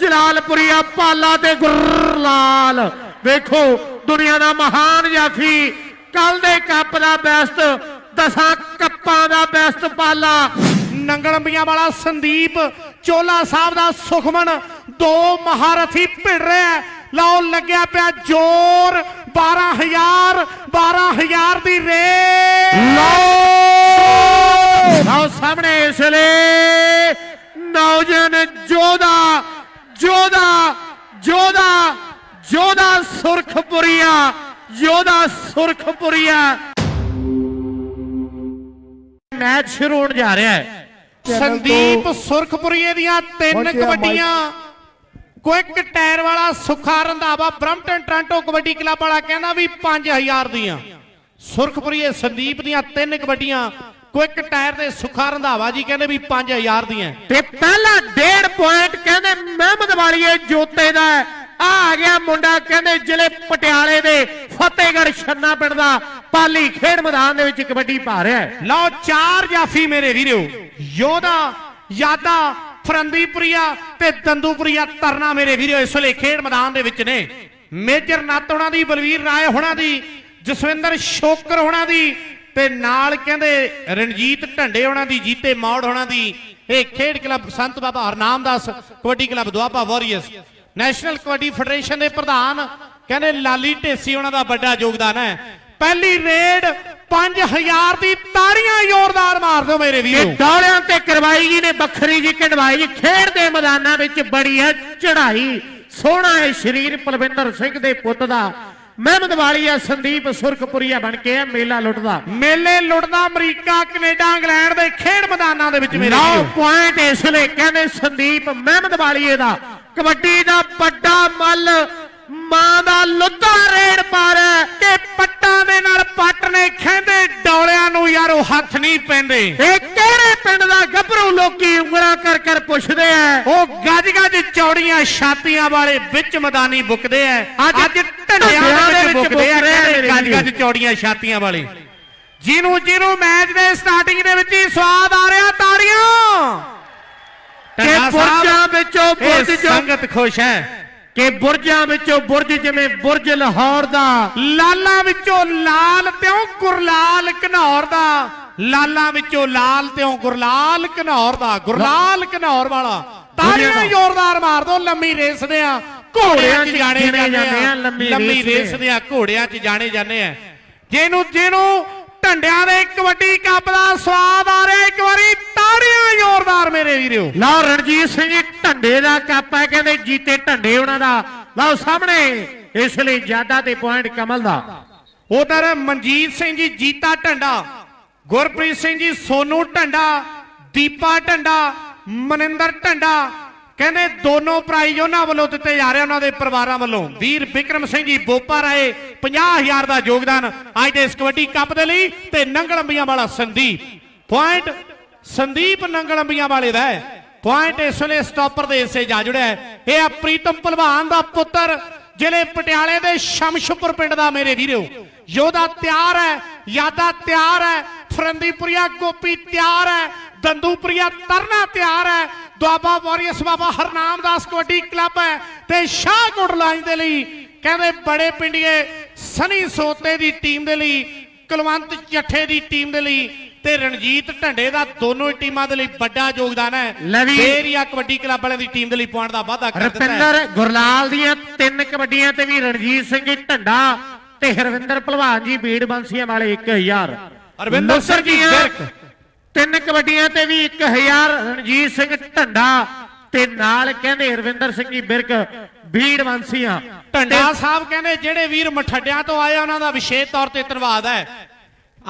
ਜਲਾਲਪੁਰੀਆ ਪਾਲਾ ਤੇ ਗੁਰਲਾਲ। ਵੇਖੋ ਦੁਨੀਆ ਦਾ ਮਹਾਨ ਜਾਫੀ ਕੱਲ ਦੇ ਕੱਪ ਦਾ ਬੈਸਟ ਦਸਾਂ ਕੱਪਾਂ ਦਾ ਬੈਸਟ ਪਾਲਾ। ਨੰਗਲੰਬੀਆਂ ਵਾਲਾ ਸੰਦੀਪ ਚੋਲਾ ਸਾਹਿਬ ਦਾ ਸੁਖਮਨ ਦੋ ਮਹਾਰਥੀ ਭਿੜ ਰਿਹਾ। ਲਓ ਲੱਗਿਆ ਪਿਆ ਜ਼ੋਰ 12000 12000 ਦੀ ਰੇਸ। ਲਓ ਸਾਹਮਣੇ ਇਸ ਵੇਲੇ ਨੌਜਵਾਨ ਜੋਧਾ ਜੋਧਾ ਜੋਧਾ ਜੋਧਾ ਸੁਰਖਪੁਰੀਆ ਯੋਧਾ ਸੁਰਖਪੁਰੀਆ। ਮੈਚ ਸ਼ੁਰੂ ਹੋਣ ਜਾ ਰਿਹਾ ਹੈ। ਸੰਦੀਪ ਸੁਰਖਪੁਰੀਏ ਦੀਆਂ ਤਿੰਨ ਕਬੱਡੀਆਂ। ਕੁਇਕ ਟਾਇਰ ਵਾਲਾ Sukha Randhawa Brampton Toronto kabaddi club ਵਾਲਾ ਕਹਿੰਦਾ ਵੀ 5000 ਦੀਆਂ। ਸੁਰਖਪੁਰੀਏ ਸੰਦੀਪ ਦੀਆਂ ਤਿੰਨ ਕਬੱਡੀਆਂ। ਕੁਇਕ ਟਾਇਰ ਦੇ ਸੁਖਾ ਰੰਧਾਵਾ ਜੀ ਕਹਿੰਦੇ ਵੀ 5000 ਦੀਆਂ ਤੇ ਪਹਿਲਾ ਡੇਢ ਪੁਆਇੰਟ ਕਹਿੰਦੇ ਮਹਿਮਦ ਵਾਲੀਏ ਜੋਤੇ ਦਾ ਹੈ। ਆ ਆ ਗਿਆ ਮੁੰਡਾ ਕਹਿੰਦੇ ਜ਼ਿਲ੍ਹੇ ਪਟਿਆਲੇ ਦੇ ਫਤਿਹਗੜ੍ਹ ਛੰਨਾ ਪਿੰਡ ਦਾ। ਪਾਲੀ ਖੇਡ ਮੈਦਾਨ ਦੇ ਵਿੱਚ ਕਬੱਡੀ ਪਾ ਰਿਹਾ ਹੈ। ਲਓ ਚਾਰ ਜਾਫੀ ਮੇਰੇ ਵੀਰੋ। ਯੋਧਾ ਯਾਦਾ ਫਰੰਦੀਪੁਰੀਆ ਤੇ ਦੰਦੂਪੁਰੀਆ ਤਰਨਾ ਮੇਰੇ ਵੀਰੋ ਇਸ ਵੇਲੇ ਖੇਡ ਮੈਦਾਨ ਦੇ ਵਿੱਚ ਨੇ। ਮੇਜਰ ਨੱਤ ਹੋਣਾ ਦੀ ਬਲਵੀਰ ਰਾਏ ਹੋਣਾ ਦੀ ਜਸਵਿੰਦਰ ਸ਼ੋਕਰ ਹੋਣਾ ਦੀ ਤੇ ਨਾਲ ਕਹਿੰਦੇ ਰਣਜੀਤ ਢੰਡੇ ਹੋਣਾ ਦੀ ਜੀਤੇ ਮੌੜ ਹੋਣਾ ਦੀ ਇਹ ਖੇਡ club Sant Baba Harnamdas kabaddi club Doaba warriors. National kabaddi federation ਦੇ ਪ੍ਰਧਾਨ ਕਹਿੰਦੇ ਲਾਲੀ ਢੇਸੀ ਉਹਨਾਂ ਦਾ ਵੱਡਾ ਯੋਗਦਾਨ ਹੈ। ਪਹਿਲੀ ਰੇਡ 5000 ਦੀ ਤਾੜੀਆਂ ਜ਼ੋਰਦਾਰ ਮਾਰ ਦਿਓ ਮੇਰੇ ਇਹ ਵੀਰੋ। ਦੌੜਿਆਂ ਤੇ ਕਰਵਾਈ ਜੀ ਨੇ ਵੱਖਰੀ ਜੀ ਕਢਵਾਈ ਜੀ। ਖੇਡ ਦੇ ਮੈਦਾਨਾਂ ਵਿੱਚ ਬੜੀ ਹੈ ਚੜ੍ਹਾਈ। ਸੋਹਣਾ ਹੈ ਸ਼ਰੀਰ ਪਲਵਿੰਦਰ ਸਿੰਘ ਦੇ ਪੁੱਤ ਦਾ। ਮਹਿਮਦ ਵਾਲੀਆ ਸੰਦੀਪ ਸੁਰਖਪੁਰੀਆ ਬਣ ਕੇ ਹੈ ਮੇਲਾ ਲੁੱਟਦਾ। ਮੇਲੇ ਲੁੱਟਦਾ ਅਮਰੀਕਾ ਕੈਨੇਡਾ ਇੰਗਲੈਂਡ ਦੇ ਖੇਡ ਮੈਦਾਨਾਂ ਦੇ ਵਿੱਚ ਮੇਰੇ 9 ਵੀਰੋ। ਪੁਆਇੰਟ ਇਸ ਲਈ ਕਹਿੰਦੇ ਸੰਦੀਪ ਮਹਿਮਦ ਵਾਲੀਏ ਦਾ ਕਬੱਡੀ ਦਾ ਵੱਡਾ ਮੱਲ ਮਾਂ ਦਾ ਲੁੱਦਾ ਰੇਡ ਪਾਰ ਕਿ ਪੱਟਾਂ ਦੇ ਨਾਲ ਪੱਟ ਨੇ ਖੈਂਦੇ ਡੌਲਿਆਂ ਨੂੰ ਯਾਰ ਉਹ ਹੱਥ ਨਹੀਂ ਪੈਂਦੇ। ਇਹ ਕਿਹੜੇ ਪਿੰਡ ਦਾ ਗੱਭਰੂ ਲੋਕੀ ਉਂਗਲਾਂ ਕਰ ਕਰ ਪੁੱਛਦੇ ਆ ਉਹ ਗੱਜ ਗੱਜ ਚੌੜੀਆਂ ਛਾਤੀਆਂ ਵਾਲੇ ਵਿੱਚ ਮੈਦਾਨੀ ਬੁੱਕਦੇ ਐ। ਅੱਜ ਅੱਜ ਢੰਡਿਆਂ ਦੇ ਵਿੱਚ ਬੁੱਕਦੇ ਆ ਗੱਜ ਗੱਜ ਚੌੜੀਆਂ ਛਾਤੀਆਂ ਵਾਲੇ। ਜਿਹਨੂੰ ਜਿਹਨੂੰ ਮੈਚ ਦੇ ਸਟਾਰਟਿੰਗ ਦੇ ਵਿੱਚ ਹੀ ਸਵਾਦ ਆ ਰਿਹਾ ਤਾੜੀਆਂ। ਸਾਹਿਬ, ਬੁਰਜਾਂ ਵਿੱਚੋਂ ਇਹ ਬੁਰਜ ਜੋ ਸੰਗਤ ਖੁਸ਼ ਹੈ। ਕਿ ਬੁਰਜਾਂ ਵਿੱਚੋਂ ਬੁਰਜ ਜਿਵੇਂ ਬੁਰਜ ਲਾਹੌਰ ਦਾ ਲਾਲਾਂ ਵਿੱਚੋਂ ਲਾਲ ਤਿਉ ਗੁਰਲਾਲ ਘਨੌਰ ਦਾ ਲਾਲਾਂ ਵਿੱਚੋਂ ਲਾਲ ਤਿਉ ਗੁਰਲਾਲ ਘਨੌਰ ਦਾ ਗੁਰਲਾਲ ਘਨੌਰ ਵਾਲਾ ਤਾੜੀਆਂ। ਜ਼ੋਰਦਾਰ ਮਾਰ ਦੋ ਲੰਮੀ ਰੇਸ ਦੇ ਆ ਘੋੜਿਆਂ 'ਚ ਜਾਣੇ ਜਾਂਦੇ ਆ ਲੰਮੀ ਰੇਸ। ਦੇ ਆ ਘੋੜਿਆਂ 'ਚ ਜਾਣੇ ਜਾਂਦੇ ਆ ਜਿਹਨੂੰ ਜਿਹਨੂੰ ਢੰਡਿਆਂ ਦੇ ਕਬੱਡੀ ਕੱਪ ਦਾ ਸਵਾਦ ਆ ਰਿਹਾ। ਇੱਕ ਵਾਰੀ ਤਾੜੀਆਂ ਜ਼ੋਰਦਾਰ ਮੇਰੇ ਵੀਰੋ। ਲਓ ਰਣਜੀਤ ਸਿੰਘ ਜੀ ਢੰਡੇ ਦਾ ਕੱਪ ਹੈ ਕਹਿੰਦੇ ਜੀਤੇ ਢੰਡੇ ਉਹਨਾਂ ਦਾ। ਲਓ ਸਾਹਮਣੇ ਇਸ ਲਈ ਜ਼ਿਆਦਾ ਤੇ ਪੁਆਇੰਟ ਕਮਲ ਦਾ। ਉਧਰ ਮਨਜੀਤ ਸਿੰਘ ਜੀ ਜੀਤਾ ਢੰਡਾ ਗੁਰਪ੍ਰੀਤ ਸਿੰਘ ਜੀ ਸੋਨੂ ਢੰਡਾ ਦੀਪਾ ਢੰਡਾ ਮਨਿੰਦਰ ਢੰਡਾ ਕਹਿੰਦੇ ਦੋਨੋਂ ਪ੍ਰਾਈਜ਼ ਉਹਨਾਂ ਵੱਲੋਂ ਦਿੱਤੇ ਜਾ ਰਹੇ ਉਹਨਾਂ ਦੇ ਪਰਿਵਾਰਾਂ ਵੱਲੋਂ। ਵੀਰ ਵਿਕਰਮ ਸਿੰਘ ਜੀ ਬੋਪਾ ਰਾਏ 50000 ਦਾ ਯੋਗਦਾਨ ਅੱਜ ਦੇ ਇਸ ਕਬੱਡੀ ਕੱਪ ਦੇ ਲਈ ਤੇ ਨੰਗਲੰਬੀਆਂ ਵਾਲਾ ਸੰਦੀਪ। ਪੁਆਇੰਟ ਸੰਦੀਪ ਨੰਗਲੰਬੀਆਂ ਵਾਲੇ ਦਾ ਪੁਆਇੰਟ ਇਸ ਵੇਲੇ ਸਟਾਪਰ ਦੇ ਹਿੱਸੇ ਜਾ ਜੁੜਿਆ ਇਹ ਆ ਪ੍ਰੀਤਮ ਭਲਵਾਨ ਦਾ ਪੁੱਤਰ, ਜ਼ਿਲ੍ਹੇ ਪਟਿਆਲੇ ਦੇ ਸ਼ਮਸ਼ਪੁਰ ਪਿੰਡ ਦਾ ਮੇਰੇ ਵੀਰੋ। ਯੋਧਾ ਤਿਆਰ ਹੈ, ਯਾਦਾ ਤਿਆਰ ਹੈ, ਫਰੰਦੀਪੁਰੀਆ ਗੋਪੀ ਤਿਆਰ ਹੈ, ਦੰਦੂਪੁਰੀਆ ਤਰਨਾ ਤਿਆਰ ਹੈ ਦੁਆਬਾ ਵਾਰੀਅਰਸ ਬਾਬਾ ਹਰਨਾਮਦਾਸ ਕਬੱਡੀ ਕਲੱਬ ਹੈ ਤੇ ਸ਼ਾਹਕੋਟ ਲਾਈਨ ਦੇ ਲਈ ਕਹਿੰਦੇ ਬੜੇ ਪਿੰਡੀਏ ਸਨੀ ਸੋਤੇ ਦੀ ਟੀਮ ਦੇ ਲਈ ਕੁਲਵੰਤ ਚੱਠੇ ਦੀ ਟੀਮ ਦੇ ਲਈ ਤੇ ਰਣਜੀਤ ਢੰਡੇ ਦਾ ਦੋਨੋਂ ਹੀ ਟੀਮਾਂ ਦੇ ਲਈ ਵੱਡਾ ਯੋਗਦਾਨ ਹੈ। ਏਰੀਆ ਕਬੱਡੀ ਕਲੱਬ ਵਾਲਿਆਂ ਦੀ ਟੀਮ ਦੇ ਲਈ ਪੁਆਇੰਟ ਦਾ ਵਾਅਦਾ ਕਰ ਦਿੱਤਾ ਹੈ ਰਪਿੰਦਰ ਗੁਰਲਾਲ ਦੀਆਂ ਤਿੰਨ ਕਬੱਡੀਆਂ ਤੇ ਵੀ ਰਣਜੀਤ ਸਿੰਘ ਢੰਡਾ ਤੇ ਹਰਵਿੰਦਰ ਭਲਵਾਨ ਜੀ ਬੀੜ ਬੰਸੀਆਂ ਵਾਲੇ 1000 ਹਰਵਿੰਦਰ ਸਿੰਘ ਜੀ ਵਿਰਕ। ਤਿੰਨ ਕਬੱਡੀਆਂ ਤੇ ਵੀ 1000 ਰਣਜੀਤ ਸਿੰਘ ਢੰਡਾ ਤੇ ਨਾਲ ਕਹਿੰਦੇ ਹਰਵਿੰਦਰ ਸਿੰਘ ਜੀ ਬਿਰਕ ਬੀੜ ਬੰਸੀਆਂ। ਢੰਡਾ ਸਾਹਿਬ ਕਹਿੰਦੇ ਜਿਹੜੇ ਵੀਰ ਮਠੱਡਿਆਂ ਤੋਂ ਆਏ ਉਹਨਾਂ ਦਾ ਵਿਸ਼ੇਸ਼ ਤੌਰ ਤੇ ਧੰਨਵਾਦ ਹੈ।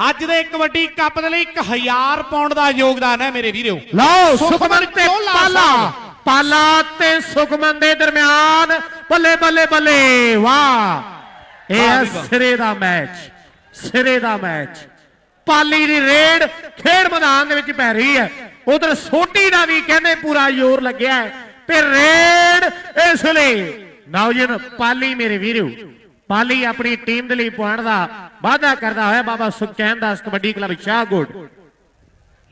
ਅੱਜ ਦੇ ਕਬੱਡੀ ਕੱਪ ਦੇ ਲਈ 1000 ਪਾਉਂਡ ਦਾ ਯੋਗਦਾਨ ਹੈ ਮੇਰੇ ਵੀਰੋ। ਲਓ ਸੁਖਮਨ ਤੇ ਪਾਲਾ। ਪਾਲਾ ਤੇ ਸੁਖਮਨ ਦੇ ਦਰਮਿਆਨ ਬੱਲੇ ਬੱਲੇ ਬੱਲੇ ਵਾਹ। ਇਹ। ਸਿਰੇ ਦਾ ਮੈਚ ਸਿਰੇ ਦਾ ਮੈਚ। ਪਾਲੀ ਦੀ ਰੇਡ ਖੇਡ ਮੈਦਾਨ ਦੇ ਵਿੱਚ ਪੈ ਰਹੀ ਹੈ। ਉਧਰ ਸੋਟੀ ਦਾ ਵੀ ਕਹਿੰਦੇ ਪੂਰਾ ਜ਼ੋਰ ਲੱਗਿਆ ਹੈ। ਤੇ ਰੇਡ ਇਸ ਲਈ। ਨੌਜਨ ਪਾਲੀ ਮੇਰੇ ਵੀਰੋ। ਪਾਲੀ ਆਪਣੀ ਟੀਮ ਦੇ ਲਈ ਪੁਆਇੰਟ ਦਾ ਵਾਅਦਾ ਕਰਦਾ ਹੋਇਆ ਬਾਬਾ ਸੁਖਚੈਨ ਦਾਸ ਕਬੱਡੀ ਕਲੱਬ ਸ਼ਾਹਕੋਟ।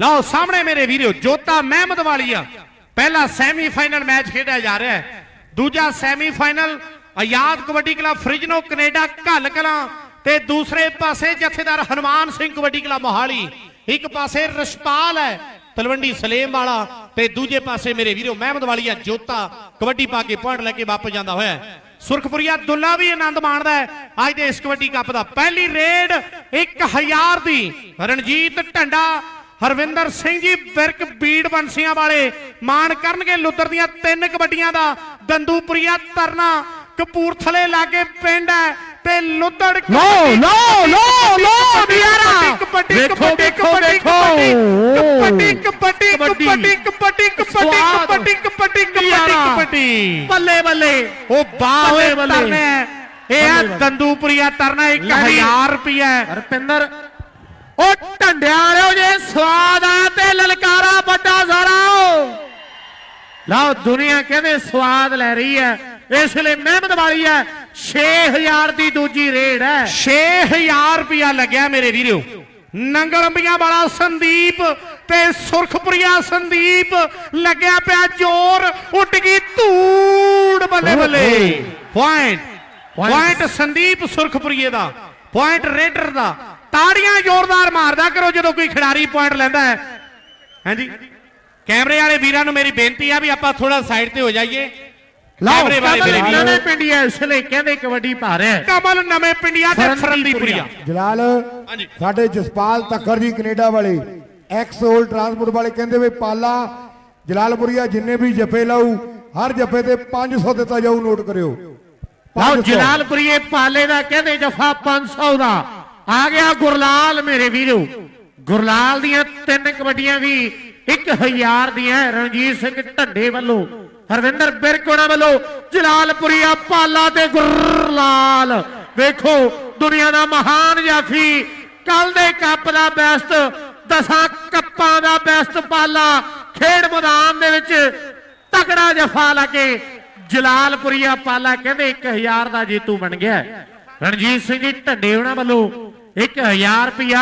ਲਓ, ਸਾਹਮਣੇ ਮੇਰੇ ਵੀਰੋ, ਜੋਤਾ ਮਹਿਮਦ ਵਾਲੀਆ। ਪਹਿਲਾ ਸੈਮੀਫਾਈਨਲ ਮੈਚ ਖੇਡਿਆ ਜਾ ਰਿਹਾ ਹੈ। ਦੂਜਾ semifinal Azad kabaddi club Fresno Canada Ghall Kalan ਤੇ ਦੂਸਰੇ ਪਾਸੇ ਜਥੇਦਾਰ ਹਨੂਮਾਨ ਸਿੰਘ ਕਬੱਡੀ ਕਲਾ ਮੋਹਾਲੀ। ਇੱਕ ਪਾਸੇ ਰਸ਼ਪਾਲ ਹੈ, ਤਲਵੰਡੀ ਸਲੇਮ ਵਾਲਾ ਤੇ ਦੂਜੇ ਪਾਸੇ ਮੇਰੇ ਵੀਰੋ ਮਹਿਮਦ ਵਾਲੀਆ ਜੋਤਾ ਕਬੱਡੀ ਪਾ ਕੇ ਪੁਆਇੰਟ ਲੈ ਕੇ ਵਾਪਸ ਜਾਂਦਾ ਹੋਇਆ ਸੁਰਖਪੁਰੀਆ ਦੁੱਲਾ ਵੀ ਆਨੰਦ ਮਾਣਦਾ ਹੈ। ਅੱਜ ਦੇ ਇਸ ਕਬੱਡੀ ਕੱਪ ਦਾ ਪਹਿਲੀ ਰੇਡ 1000 ਦੀ। ਰਣਜੀਤ ਢੰਡਾ, ਹਰਵਿੰਦਰ ਸਿੰਘ ਜੀ ਬਿਰਕ ਬੀੜ ਬੰਸੀਆਂ ਵਾਲੇ ਮਾਣ ਕਰਨਗੇ ਲੁੱਦਰ ਦੀਆਂ ਤਿੰਨ ਕਬੱਡੀਆਂ ਦਾ। ਦੰਦੂਪੁਰੀਆ ਤਰਨਾ ਕਪੂਰਥਲੇ ਲਾਗੇ ਪਿੰਡ ਹੈ। ਤੇ ਲੁੱਦੜ ਲੋ ਲੋ ਲੋ ਲੋ ਨਿਆਰਾ ਕਬੱਡੀ ਕਬੱਡੀ ਕਬੱਡੀ ਕਬੱਡੀ ਕਬੱਡੀ ਕਬੱਡੀ। ਕਬੱਡੀ ਕਬੱਡੀ ਕਬੱਡੀ। ਕਬੱਡੀ ਕਬੱਡੀ ਬੱਲੇ ਬੱਲੇ ਉਹ ਬਾਹ ਬੱਲੇ। ਇਹ ਆ। ਦੰਦੂਪੁਰੀਆ ਤਰਨਾ 1000 ਰੁਪਿਆ ਰਪਿੰਦਰ ਉਹ ਢੰਡਿਆਂ ਵਾਲਿਓ ਜੇ ਸਵਾਦ ਆ ਤੇ ਲਲਕਾਰਾ ਵੱਡਾ ਸਾਰਾ ਲਓ ਦੁਨੀਆ ਕਹਿੰਦੇ ਸਵਾਦ ਲੈ ਰਹੀ ਹੈ ਇਸ ਲਈ ਮਿਹਨਤ ਵਾਲੀ ਹੈ 6000 ਦੀ ਦੂਜੀ ਰੇਡ ਹੈ। 6000 ਰੁਪਿਆ ਲੱਗਿਆ ਮੇਰੇ ਵੀਰੋ। ਨੰਗਲੰਬੀਆਂ ਵਾਲਾ ਸੰਦੀਪ ਤੇ ਸੁਰਖਪੁਰੀਆ ਸੰਦੀਪ ਲੱਗਿਆ ਪਿਆ ਜ਼ੋਰ ਉੱਡ ਗਈ ਧੂੜ ਬੱਲੇ ਬੱਲੇ। ਪੁਆਇੰਟ ਪੁਆਇੰਟ ਸੰਦੀਪ ਸੁਰਖਪੁਰੀਏ ਦਾ ਪੁਆਇੰਟ ਰੇਡਰ ਦਾ। ਤਾੜੀਆਂ ਜ਼ੋਰਦਾਰ ਮਾਰਦਾ ਕਰੋ ਜਦੋਂ ਕੋਈ ਖਿਡਾਰੀ ਪੁਆਇੰਟ ਲੈਂਦਾ ਹੈ। ਹਾਂਜੀ। ਕੈਮਰੇ ਵਾਲੇ ਵੀਰਾਂ ਨੂੰ ਮੇਰੀ ਬੇਨਤੀ ਆ ਵੀ ਆਪਾਂ ਥੋੜਾ ਸਾਈਡ ਤੇ ਹੋ ਜਾਈਏ। ਲਓ ਕੈਮਰੇ ਵਾਲੇ ਕਮਲ ਵੀਰ। ਨਵੇਂ ਪਿੰਡੀਆ ਇਸ ਲਈ ਕਹਿੰਦੇ ਕਬੱਡੀ ਪਾ ਰਿਹਾ ਹੈ। ਕਮਲ ਨਵੇਂ ਪਿੰਡੀਆਂ ਤੇ ਫਰੰਦੀਪੁਰੀਆ। ਜਲਾਲ ਹਾਂਜੀ। ਸਾਡੇ ਜਸਪਾਲ ਤੱਕਰ ਜੀ ਕੈਨੇਡਾ ਵਾਲੇ ਐਕਸ ਓਲ ਟਰਾਂਸਪੋਰਟ ਵਾਲੇ ਕਹਿੰਦੇ ਵੀ ਪਾਲਾ ਜਲਾਲਪੁਰੀਆ ਜਿੰਨੇ ਵੀ ਜੱਫੇ ਲਾਊ ਹਰ ਜੱਫੇ ਤੇ 500 ਦਿੱਤਾ ਜਾਊ ਨੋਟ ਕਰਿਓ। ਲਓ 500 ਜਲਾਲਪੁਰੀਏ ਪਾਲੇ ਦਾ ਕਹਿੰਦੇ ਜਫਾ 500 ਦਾ। ਆ ਗਿਆ ਗੁਰਲਾਲ ਮੇਰੇ ਵੀਰੋ। ਗੁਰਲਾਲ ਦੀਆਂ ਤਿੰਨ ਕਬੱਡੀਆਂ ਵੀ 1000 ਦੀਆਂ। ਰਣਜੀਤ ਸਿੰਘ ਢੱਡੇ ਵੱਲੋਂ। ਹਰਵਿੰਦਰ ਬਿਰਕੋਣਾ ਵੱਲੋਂ ਜਲਾਲਪੁਰੀਆ ਪਾਲਾ ਤੇ ਗੁਰਲਾਲ। ਵੇਖੋ, ਦੁਨੀਆ ਦਾ ਮਹਾਨ ਜਾਫੀ ਕੱਲ ਦੇ ਕੱਪ ਦਾ ਬੈਸਟ ਦਸਾਂ ਕੱਪਾਂ ਦਾ ਬੈਸਟ ਪਾਲਾ, ਖੇਡ ਮੈਦਾਨ ਦੇ ਵਿੱਚ ਤਕੜਾ ਜਫਾ ਲਾ ਕੇ ਜਲਾਲਪੁਰੀਆ ਪਾਲਾ ਕਹਿੰਦੇ 1000 ਦਾ ਜੇਤੂ ਬਣ ਗਿਆ। ਰਣਜੀਤ ਸਿੰਘ ਜੀ ਢੱਡੇ ਉਹਨਾਂ ਵੱਲੋਂ 1000 ਰੁਪਿਆ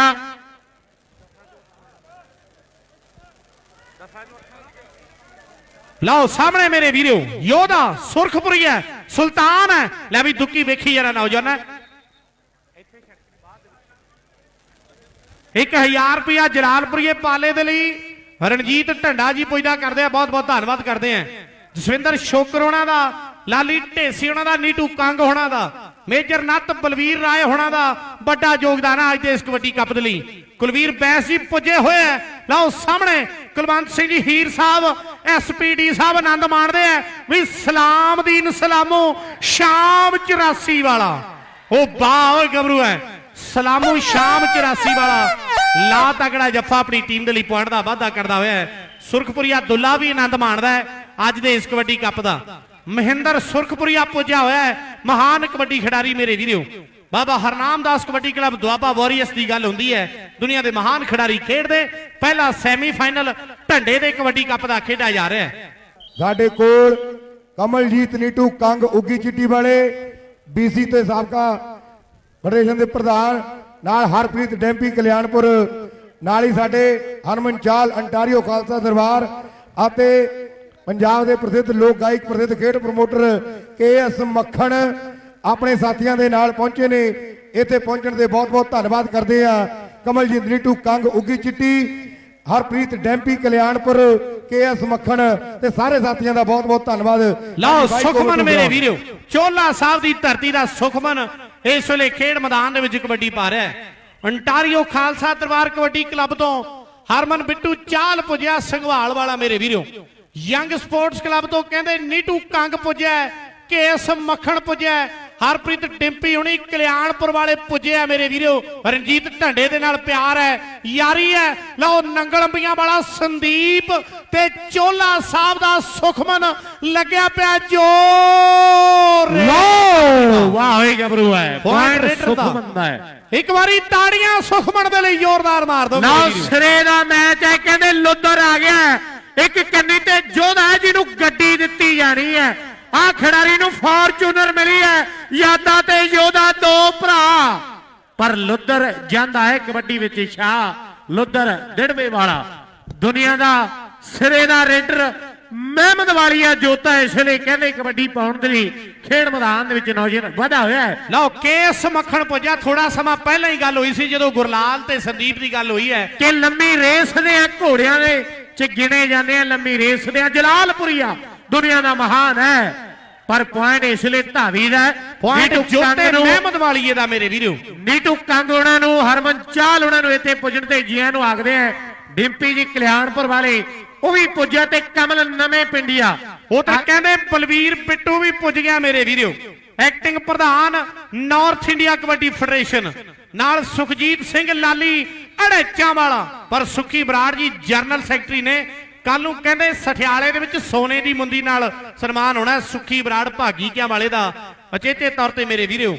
ਲਓ ਸਾਹਮਣੇ ਮੇਰੇ ਵੀਰੋ, ਯੋਧਾ ਸੁਰਖਪੁਰੀ ਹੈ, ਸੁਲਤਾਨ ਹੈ। ਲੈ ਵੀ ਦੁੱਕੀ ਵੇਖੀ ਜਰਾ ਨੌਜਵਾਨ। 1000 ਰੁਪਿਆ ਜਲਾਲਪੁਰੀਏ ਪਾਲੇ ਦੇ ਲਈ ਰਣਜੀਤ ਢੰਡਾ ਜੀ ਪੁੱਜਦਾ ਕਰਦੇ ਆ ਬਹੁਤ ਬਹੁਤ ਧੰਨਵਾਦ ਕਰਦੇ ਆ। ਜਸਵਿੰਦਰ ਸ਼ੋਕਰ ਹੋਣਾ ਦਾ, ਲਾਲੀ ਢੇਸੀ ਹੋਣਾ ਦਾ, ਨੀਟੂ ਕੰਗ ਹੋਣਾ ਦਾ, ਮੇਜਰ ਨੱਤ ਬਲਵੀਰ ਰਾਏ ਹੋਣਾ ਦਾ, ਵੱਡਾ ਯੋਗਦਾਨ ਆ ਅੱਜ ਦੇ ਇਸ ਕਬੱਡੀ ਕੱਪ ਦੇ ਲਈ। ਕੁਲਵੀਰ ਬੈਸ ਜੀ ਪੁੱਜੇ ਹੋਏ ਆ। ਲਓ ਸਾਹਮਣੇ ਕੁਲਵੰਤ ਸਿੰਘ ਜੀ ਹੀਰ ਸਾਹਿਬ ਐਸਪੀਡੀ ਸਾਹਿਬ ਆਨੰਦ ਮਾਣਦੇ ਆ ਵੀ ਸਲਾਮ ਦੀਨ ਸਲਾਮੋ, ਸ਼ਾਮ 84 ਵਾਲਾ। ਉਹ ਵਾਹ, ਓਏ ਗਬਰੂ ਹੈ ਸਲਾਮੂ, ਸ਼ਾਮ 84 ਵਾਲਾ। ਲਾ ਤਕੜਾ ਜੱਫਾ ਆਪਣੀ ਟੀਮ ਦੇ ਲਈ ਪੁਆਇੰਟ ਦਾ ਵਾਅਦਾ ਕਰਦਾ ਹੋਇਆ ਹੈ ਸੁਰਖਪੁਰੀਆ ਦੁੱਲਾ ਵੀ ਆਨੰਦ ਮਾਣਦਾ ਹੈ ਅੱਜ ਦੇ ਇਸ ਕਬੱਡੀ ਕੱਪ ਦਾ। ਮਹਿੰਦਰ ਸੁਰਖਪੁਰੀਆ ਪੁੱਜਿਆ ਹੋਇਆ ਹੈ ਮਹਾਨ ਕਬੱਡੀ ਖਿਡਾਰੀ ਮੇਰੇ ਵੀਰੋ। ਬਾਬਾ ਹਰਨਾਮ ਦਾਸ ਕਬੱਡੀ ਕਲੱਬ ਦੁਆਬਾ ਵਾਰੀਅਰਸ ਦੀ ਗੱਲ ਹੁੰਦੀ ਹੈ। ਦੁਨੀਆ ਦੇ ਮਹਾਨ ਖਿਡਾਰੀ ਖੇਡਦੇ। ਪਹਿਲਾ ਸੈਮੀਫਾਈਨਲ ਢੰਡੇ ਦੇ ਕਬੱਡੀ ਕੱਪ ਦਾ ਖੇਡਿਆ ਜਾ ਰਿਹਾ ਹੈ। ਸਾਡੇ ਕੋਲ ਕਮਲਜੀਤ ਨੀਟੂ, ਕੰਗ ਉੱਗੀ ਚਿੱਟੀ ਵਾਲੇ ਬੀਸੀ ਤੇ ਸਾਬਕਾ ਫੈਡਰੇਸ਼ਨ ਦੇ ਪ੍ਰਧਾਨ, ਨਾਲ ਹਰਪ੍ਰੀਤ ਡੈਂਪੀ ਕਲਿਆਣਪੁਰ, ਨਾਲ ਹੀ ਸਾਡੇ ਹਰਮਨ ਚਾਲ, ਅੰਟਾਰੀਓ ਖਾਲਸਾ ਦਰਬਾਰ ਅਤੇ ਪੰਜਾਬ ਦੇ ਪ੍ਰਸਿੱਧ ਲੋਕ ਗਾਇਕ, ਪ੍ਰਸਿੱਧ ਖੇਡ ਪ੍ਰਮੋਟਰ ਕੇ ਐਸ ਮੱਖਣ ਆਪਣੇ ਸਾਥੀਆਂ ਦੇ ਨਾਲ ਪਹੁੰਚੇ ਨੇ। ਇੱਥੇ ਪਹੁੰਚਣ ਦੇ ਬਹੁਤ ਬਹੁਤ ਧੰਨਵਾਦ ਕਰਦੇ ਆ ਕਮਲਜੀਤ ਨੀਟੂ ਕੰਗ ਉੱਗੀ ਚਿੱਟੀ ਹਰਪ੍ਰੀਤ ਡੈਂਪੀ ਕਲਿਆਣਪੁਰ ਕੇ ਐਸ ਮੱਖਣ ਤੇ ਸਾਰੇ ਸਾਥੀਆਂ ਦਾ ਬਹੁਤ ਬਹੁਤ ਧੰਨਵਾਦ। ਲਓ ਸੁਖਮਨ ਮੇਰੇ ਵੀਰੋ ਚੋਲਾ ਸਾਹਿਬ ਦੀ ਧਰਤੀ ਦਾ ਸੁਖਮਨ ਇਸ ਵੇਲੇ ਖੇਡ ਮੈਦਾਨ ਦੇ ਵਿੱਚ ਕਬੱਡੀ ਪਾ ਰਿਹਾ ਹੈ। ਅੰਟਾਰੀਓ ਖਾਲਸਾ ਦਰਬਾਰ ਕਬੱਡੀ ਕਲੱਬ ਤੋਂ ਹਰਮਨ ਬਿੱਟੂ ਚਾਲ ਪੁੱਜਿਆ ਸੰਘਵਾਲ ਵਾਲਾ ਮੇਰੇ ਵੀਰੋ। ਯੰਗ ਸਪੋਰਟਸ ਕਲੱਬ ਤੋਂ ਕਹਿੰਦੇ ਨੀਟੂ ਕੰਗ ਪੁੱਜਿਆ ਕੇਸ ਮੱਖਣ ਪੁੱਜਿਆ ਹਰਪ੍ਰੀਤ ਡਿੰਪੀ ਹੁਣੀ ਕਲਿਆਣਪੁਰ ਵਾਲੇ ਪੁੱਜੇ ਆ ਮੇਰੇ ਵੀਰੋ। ਰਣਜੀਤ ਢੰਡੇ ਦੇ ਨਾਲ ਪਿਆਰ ਹੈ ਯਾਰੀ ਹੈ। ਲਓ ਨੰਗਲੰਬੀਆਂ ਵਾਲਾ ਸੰਦੀਪ ਤੇ ਚੋਲਾ ਸਾਹਿਬ ਦਾ ਸੁਖਮਨ ਲੱਗਿਆ ਪਿਆ ਜੋਰ। ਵਾਹ ਹੋਏ ਗੱਭਰੂ ਹੈ। ਪੁਆਇੰਟ raider ਸੁਖ ਦਾ। ਹੈ। ਇੱਕ ਵਾਰੀ ਤਾੜੀਆਂ ਸੁਖਮਨ ਦੇ ਲਈ ਜ਼ੋਰਦਾਰ ਮਾਰ ਦਿਓ ਨਾ। ਸਿਰੇ ਦਾ ਮੈਚ ਹੈ ਕਹਿੰਦੇ ਲੁੱਦਰ ਆ ਗਿਆ। ਇੱਕ ਕੰਨੀ ਤੇ ਜੋਧਾ ਜਿਹਨੂੰ ਗੱਡੀ ਦਿੱਤੀ ਜਾਣੀ ਹੈ। ਆ ਖਿਡਾਰੀ ਨੂੰ ਫਾਰਚੂਨਰ ਮਿਲੀ ਹੈ। ਯਾਦਾਂ ਤੇ ਯੋਧਾ ਦੋ ਭਰਾ। ਪਰ ਲੁੱਦਰ ਜਾਂਦਾ ਹੈ ਕਬੱਡੀ ਵਿੱਚ ਸ਼ਾਹ ਲੁੱਦਰ ਡਿੜਵੇ ਵਾਲਾ। ਦੁਨੀਆ ਦਾ ਸਿਰੇ ਦਾ ਰੇਡਰ ਮਹਿਮਦ ਵਾਲੀਆ ਜੋਤਾ ਇਸ ਲਈ ਕਹਿੰਦੇ ਕਬੱਡੀ ਪਾਉਣ ਦੇ ਲਈ ਖੇਡ ਮੈਦਾਨ ਦੇ ਵਿੱਚ ਨੌਜਵਾਨ ਵਧਾ ਹੋਇਆ ਹੈ। ਲਓ ਕੇਸ ਮੱਖਣ ਪੁੱਜਾ ਥੋੜਾ ਸਮਾਂ ਪਹਿਲਾਂ ਹੀ ਗੱਲ ਹੋਈ ਸੀ ਜਦੋਂ ਗੁਰਲਾਲ ਤੇ ਸੰਦੀਪ ਦੀ ਗੱਲ ਹੋਈ ਹੈ। ਕਿ ਲੰਮੀ ਰੇਸ ਦੇ ਆ ਘੋੜਿਆਂ ਦੇ ਚ ਗਿਣੇ ਜਾਂਦੇ ਆ। ਲੰਮੀ ਰੇਸ ਦੇ ਆ ਜਲਾਲਪੁਰੀਆ। ਦੁਨੀਆ ਦਾ ਮਹਾਨ ਹੈ। ਪਰ ਪੁਆਇੰਟ ਇਸ ਲਈ ਧਾਵੀ ਦਾ। ਪੁਆਇੰਟ ਜੋਤੇ ਮਹਿਮਦ ਵਾਲੀਏ ਦਾ ਮੇਰੇ ਵੀਰੋ। ਨੀਟੂ ਕੰਗ ਉਹਨਾਂ ਨੂੰ ਹਰਮਨ ਚਾਲ ਉਹਨਾਂ ਨੂੰ ਇੱਥੇ ਪੁੱਜਣ ਤੇ ਜੀਆਂ ਨੂੰ ਆਖਦੇ ਆ। ਡਿੰਪੀ ਜੀ ਕਲਿਆਣਪੁਰ ਵਾਲੇ ਉਹ ਵੀ ਪੁੱਜਿਆ ਤੇ ਕਮਲ ਨਵੇਂ ਪਿੰਡੀਆ ਉਹ ਤਾਂ ਕਹਿੰਦੇ ਬਲਵੀਰ ਪਿੱਟੂ ਵੀ ਪੁੱਜ ਗਿਆ ਮੇਰੇ ਵੀਰੋ। ਐਕਟਿੰਗ ਪ੍ਰਧਾਨ ਨਾਰਥ ਇੰਡੀਆ ਕਬੱਡੀ ਫੈਡਰੇਸ਼ਨ ਨਾਲ ਸੁਖਜੀਤ ਸਿੰਘ ਲਾਲੀ ਅੜੇਚਾਂ ਵਾਲਾ। ਪਰ ਸੁੱਖੀ ਬਰਾੜ ਜੀ ਜਨਰਲ ਸੈਕਟਰੀ ਨੇ ਕੱਲ ਨੂੰ ਕਹਿੰਦੇ ਸਠਿਆਲੇ ਦੇ ਵਿੱਚ ਸੋਨੇ ਦੀ ਮੁੰਦੀ ਨਾਲ ਸਨਮਾਨ ਹੋਣਾ ਹੈ ਬਰਾੜ ਭਾਗੀ ਕਿਆਂ ਵਾਲੇ ਦਾ। ਅਚੇਤੇ ਤੌਰ ਤੇ ਮੇਰੇ ਵੀਰੋ,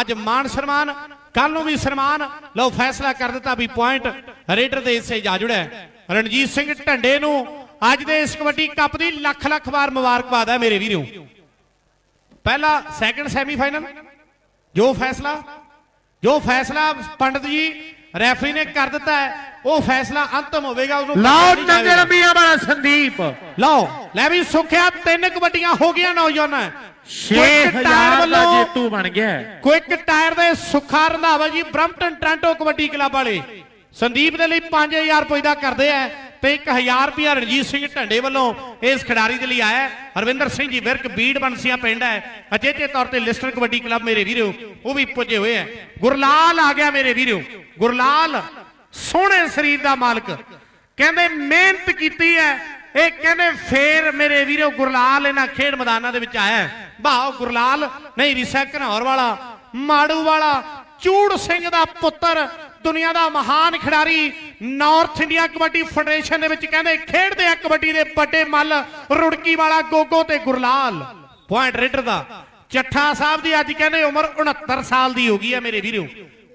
ਅੱਜ ਮਾਨ ਸਨਮਾਨ ਕੱਲ ਨੂੰ ਵੀ ਸਨਮਾਨ। ਲਓ, ਫੈਸਲਾ ਕਰ ਦਿੱਤਾ ਵੀ ਪੁਆਇੰਟ ਰੇਡਰ ਦੇ ਹਿੱਸੇ ਜਾ ਜੁੜਿਆ ਰਣਜੀਤ ਸਿੰਘ ਢੰਡੇ ਨੂੰ ਅੱਜ ਦੇ ਇਸ ਕਬੱਡੀ ਕੱਪ ਦੀ ਲੱਖ ਲੱਖ ਵਾਰ ਮੁਬਾਰਕਬਾਦ ਹੈ ਮੇਰੇ ਵੀਰੋ। ਪਹਿਲਾ ਸੈਕੰਡ ਸੈਮੀਫਾਈਨਲ ਜੋ ਫੈਸਲਾ ਜੋ ਫੈਸਲਾ ਪੰਡਤ ਜੀ ਰੈਫਰੀ ਨੇ ਕਰ ਦਿੱਤਾ ਹੈ। ਉਹ ਫੈਸਲਾ ਅੰਤਮ ਹੋਵੇਗਾ ਉਹਨੂੰ ਲਾਓ ਜਾਵੇਗਾ। ਲੰਬੀਆਂ ਵਾਲਾ ਸੰਦੀਪ। ਲਓ ਲੈ ਵੀ ਸੁਖਿਆ ਤਿੰਨ ਕਬੱਡੀਆਂ ਹੋ ਗਈਆਂ ਨੌਜਵਾਨਾਂ। 6000 ਦਾ ਜੇਤੂ ਬਣ ਗਿਆ। ਕੁਇਕ ਟਾਇਰ ਦੇ ਸੁੱਖਾ Randhawa ji Brampton Toronto kabaddi club ਵਾਲੇ। ਸੰਦੀਪ ਦੇ ਲਈ 5000 ਰੁਪਏ ਦਾ ਕਰਦੇ ਆ। ਤੇ 1000 ਰੁਪਇਆ ਰਣਜੀਤ ਸਿੰਘ ਢੰਡੇ ਵੱਲੋਂ ਇਸ ਖਿਡਾਰੀ ਦੇ ਲਈ ਆਇਆ ਹਰਵਿੰਦਰ ਸਿੰਘ ਜੀ ਵਿਰਕ ਬੀੜ ਬੰਸੀਆਂ ਪਿੰਡ ਹੈ। ਅਜੇਤੇ ਤੌਰ ਤੇ ਲਿਸਟਰ ਕਬੱਡੀ ਕਲੱਬ ਮੇਰੇ ਵੀਰੋ, ਉਹ ਵੀ ਪੁੱਜੇ ਹੋਏ ਹੈ। ਗੁਰਲਾਲ ਆ ਗਿਆ ਮੇਰੇ ਵੀਰੋ। ਗੁਰਲਾਲ ਸੋਹਣੇ ਸਰੀਰ ਦਾ ਮਾਲਕ। ਕਹਿੰਦੇ ਮਿਹਨਤ ਕੀਤੀ ਹੈ। ਇਹ ਕਹਿੰਦੇ ਫੇਰ ਮੇਰੇ ਵੀਰੋ ਗੁਰਲਾਲ ਇਹਨਾਂ ਖੇਡ ਮੈਦਾਨਾਂ ਦੇ ਵਿੱਚ ਆਇਆ ਹੈ। ਗੁਰਲਾਲ ਨਹੀਂ, ਰਿਸਾ ਘਨੌਰ ਵਾਲਾ, ਮਾੜੂ ਵਾਲਾ, ਚੂੜ ਸਿੰਘ ਦਾ ਪੁੱਤਰ, ਦੁਨੀਆ ਦਾ ਮਹਾਨ ਖਿਡਾਰੀ ਨਾਰਥ ਇੰਡੀਆ ਕਬੱਡੀ ਫੈਡਰੇਸ਼ਨ ਦੇ ਵਿੱਚ ਕਹਿੰਦੇ ਖੇਡਦੇ ਆ ਕਬੱਡੀ ਦੇ ਵੱਡੇ ਮੱਲ ਰੁੜਕੀ ਵਾਲਾ ਗੋਗੋ ਤੇ ਗੁਰਲਾਲ। ਪੁਆਇੰਟ ਰੇਡਰ ਦਾ। ਚੱਠਾ ਸਾਹਿਬ ਦੀ ਅੱਜ ਕਹਿੰਦੇ ਉਮਰ 69 ਸਾਲ ਦੀ ਹੋ ਗਈ ਹੈ ਮੇਰੇ ਵੀਰੋ।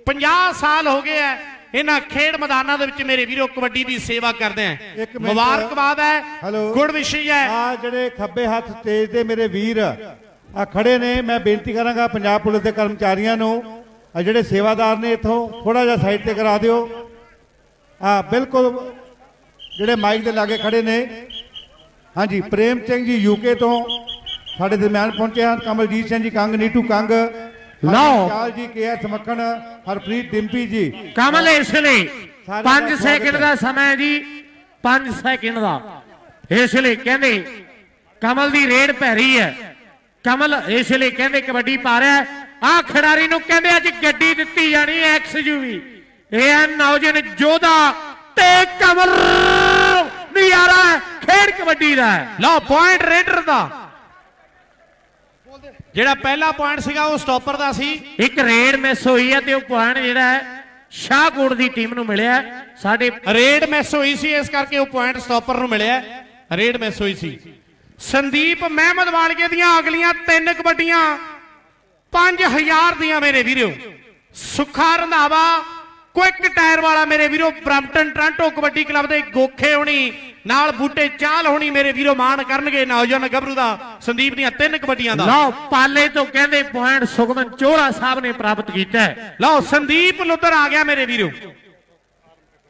50 ਸਾਲ ਹੋ ਗਏ ਆ ਇਹਨਾਂ ਖੇਡ ਮੈਦਾਨਾਂ ਦੇ ਵਿੱਚ ਮੇਰੇ ਵੀਰੋ ਕਬੱਡੀ ਦੀ ਸੇਵਾ ਕਰਦੇ ਆ। ਮੁਬਾਰਕਬਾਦ ਹੈ। ਗੁੱਡ ਵਿਸ਼ੇ ਹੈ। ਆ ਜਿਹੜੇ ਖੱਬੇ ਹੱਥ ਸਟੇਜ ਤੇ ਮੇਰੇ ਵੀਰ ਆ ਖੜੇ ਨੇ ਮੈਂ ਬੇਨਤੀ ਕਰਾਂਗਾ ਪੰਜਾਬ ਪੁਲਿਸ ਦੇ ਕਰਮਚਾਰੀਆਂ ਨੂੰ ਆ ਜਿਹੜੇ ਸੇਵਾਦਾਰ ਨੇ ਇੱਥੋਂ ਥੋੜਾ ਜਿਹਾ ਸਾਈਡ ਤੇ ਕਰਾ ਦਿਓ। ਆ ਬਿਲਕੁਲ। ਜਿਹੜੇ ਮਾਈਕ ਦੇ ਲਾਗੇ ਖੜੇ ਨੇ। ਹਾਂਜੀ ਪ੍ਰੇਮ ਸਿੰਘ ਜੀ ਯੂਕੇ ਤੋਂ ਸਾਡੇ ਦਰਮਿਆਨ ਪਹੁੰਚੇ ਹਨ। ਕਮਲਜੀਤ ਸਿੰਘ ਜੀ ਕੰਗ ਨੀਟੂ ਕੰਗ। ਲਓ। ਚਾਲ ਜੀ ਕੇ ਐਸ ਮੱਖਣ ਹਰਪ੍ਰੀਤ ਡਿੰਪੀ ਜੀ। ਕਮਲ ਇਸ ਲਈ ਸਾਰੇ 5 ਦਾ ਸੈਕਿੰਡ ਦਾ ਸਮਾਂ ਹੈ ਜੀ। 5 ਸੈਕਿੰਡ ਦਾ। ਇਸ ਲਈ ਕਹਿੰਦੇ ਕਮਲ ਦੀ ਰੇਡ ਪੈ ਰਹੀ ਹੈ। ਕਮਲ ਇਸ ਲਈ ਕਹਿੰਦੇ ਕਬੱਡੀ ਪਾ ਰਿਹਾ ਆ ਖਿਡਾਰੀ ਨੂੰ ਕਹਿੰਦੇ ਅੱਜ ਗੱਡੀ ਦਿੱਤੀ ਜਾਣੀ ਹੈ ਐਕਸਯੂਵੀ ਇਹ ਹੈ ਨੌਜਵਾਨ ਜੋਧਾ ਤੇ ਕਮਲ ਨਜ਼ਾਰਾ ਹੈ, ਖੇਡ ਕਬੱਡੀ ਦਾ। ਲਓ ਪੁਆਇੰਟ ਰੇਡਰ ਦਾ। ਜਿਹੜਾ ਪਹਿਲਾ ਪੁਆਇੰਟ ਸੀਗਾ ਉਹ ਸਟਾਪਰ ਦਾ ਸੀ। ਇੱਕ ਰੇਡ ਮਿਸ ਹੋਈ ਹੈ ਤੇ ਉਹ ਪੁਆਇੰਟ ਜਿਹੜਾ ਹੈ ਸ਼ਾਹਕੋਟ ਦੀ ਟੀਮ ਨੂੰ ਮਿਲਿਆ। ਸਾਡੇ ਰੇਡ ਮਿਸ ਹੋਈ ਸੀ ਇਸ ਕਰਕੇ ਉਹ ਪੁਆਇੰਟ ਸਟਾਪਰ ਨੂੰ ਮਿਲਿਆ ਰੇਡ ਮਿਸ ਹੋਈ ਸੀ। ਸੰਦੀਪ ਮਹਿਮਦ ਵਾਲਗੇ ਦੀਆਂ ਅਗਲੀਆਂ ਤਿੰਨ ਕਬੱਡੀਆਂ 5000 ਦੀਆਂ ਮੇਰੇ ਵੀਰੋ। ਸੁੱਖਾ ਰੰਧਾਵਾ ਕੁਇਕ ਟਾਇਰ ਵਾਲਾ ਮੇਰੇ ਵੀਰੋ ਬ੍ਰੈਂਪਟਨ ਟ੍ਰਾਂਟੋ ਕਬੱਡੀ ਕਲੱਬ ਦੇ ਗੋਖੇ ਹੋਣੀ ਨਾਲ ਬੂਟੇ ਚਾਲ ਹੋਣੀ ਮੇਰੇ ਵੀਰੋ ਮਾਣ ਕਰਨਗੇ ਨੌਜਵਾਨ ਗੱਭਰੂ ਦਾ ਸੰਦੀਪ ਦੀਆਂ ਤਿੰਨ ਕਬੱਡੀਆਂ ਦਾ। ਲਓ ਪਾਲੇ ਤੋਂ ਕਹਿੰਦੇ ਪੁਆਇੰਟ ਸੁਖਮਨ ਚੋੜਾ ਸਾਹਿਬ ਨੇ ਪ੍ਰਾਪਤ ਕੀਤਾ ਹੈ। ਲਓ ਸੰਦੀਪ ਲੁੱਧਰ ਆ ਗਿਆ ਮੇਰੇ ਵੀਰੋ।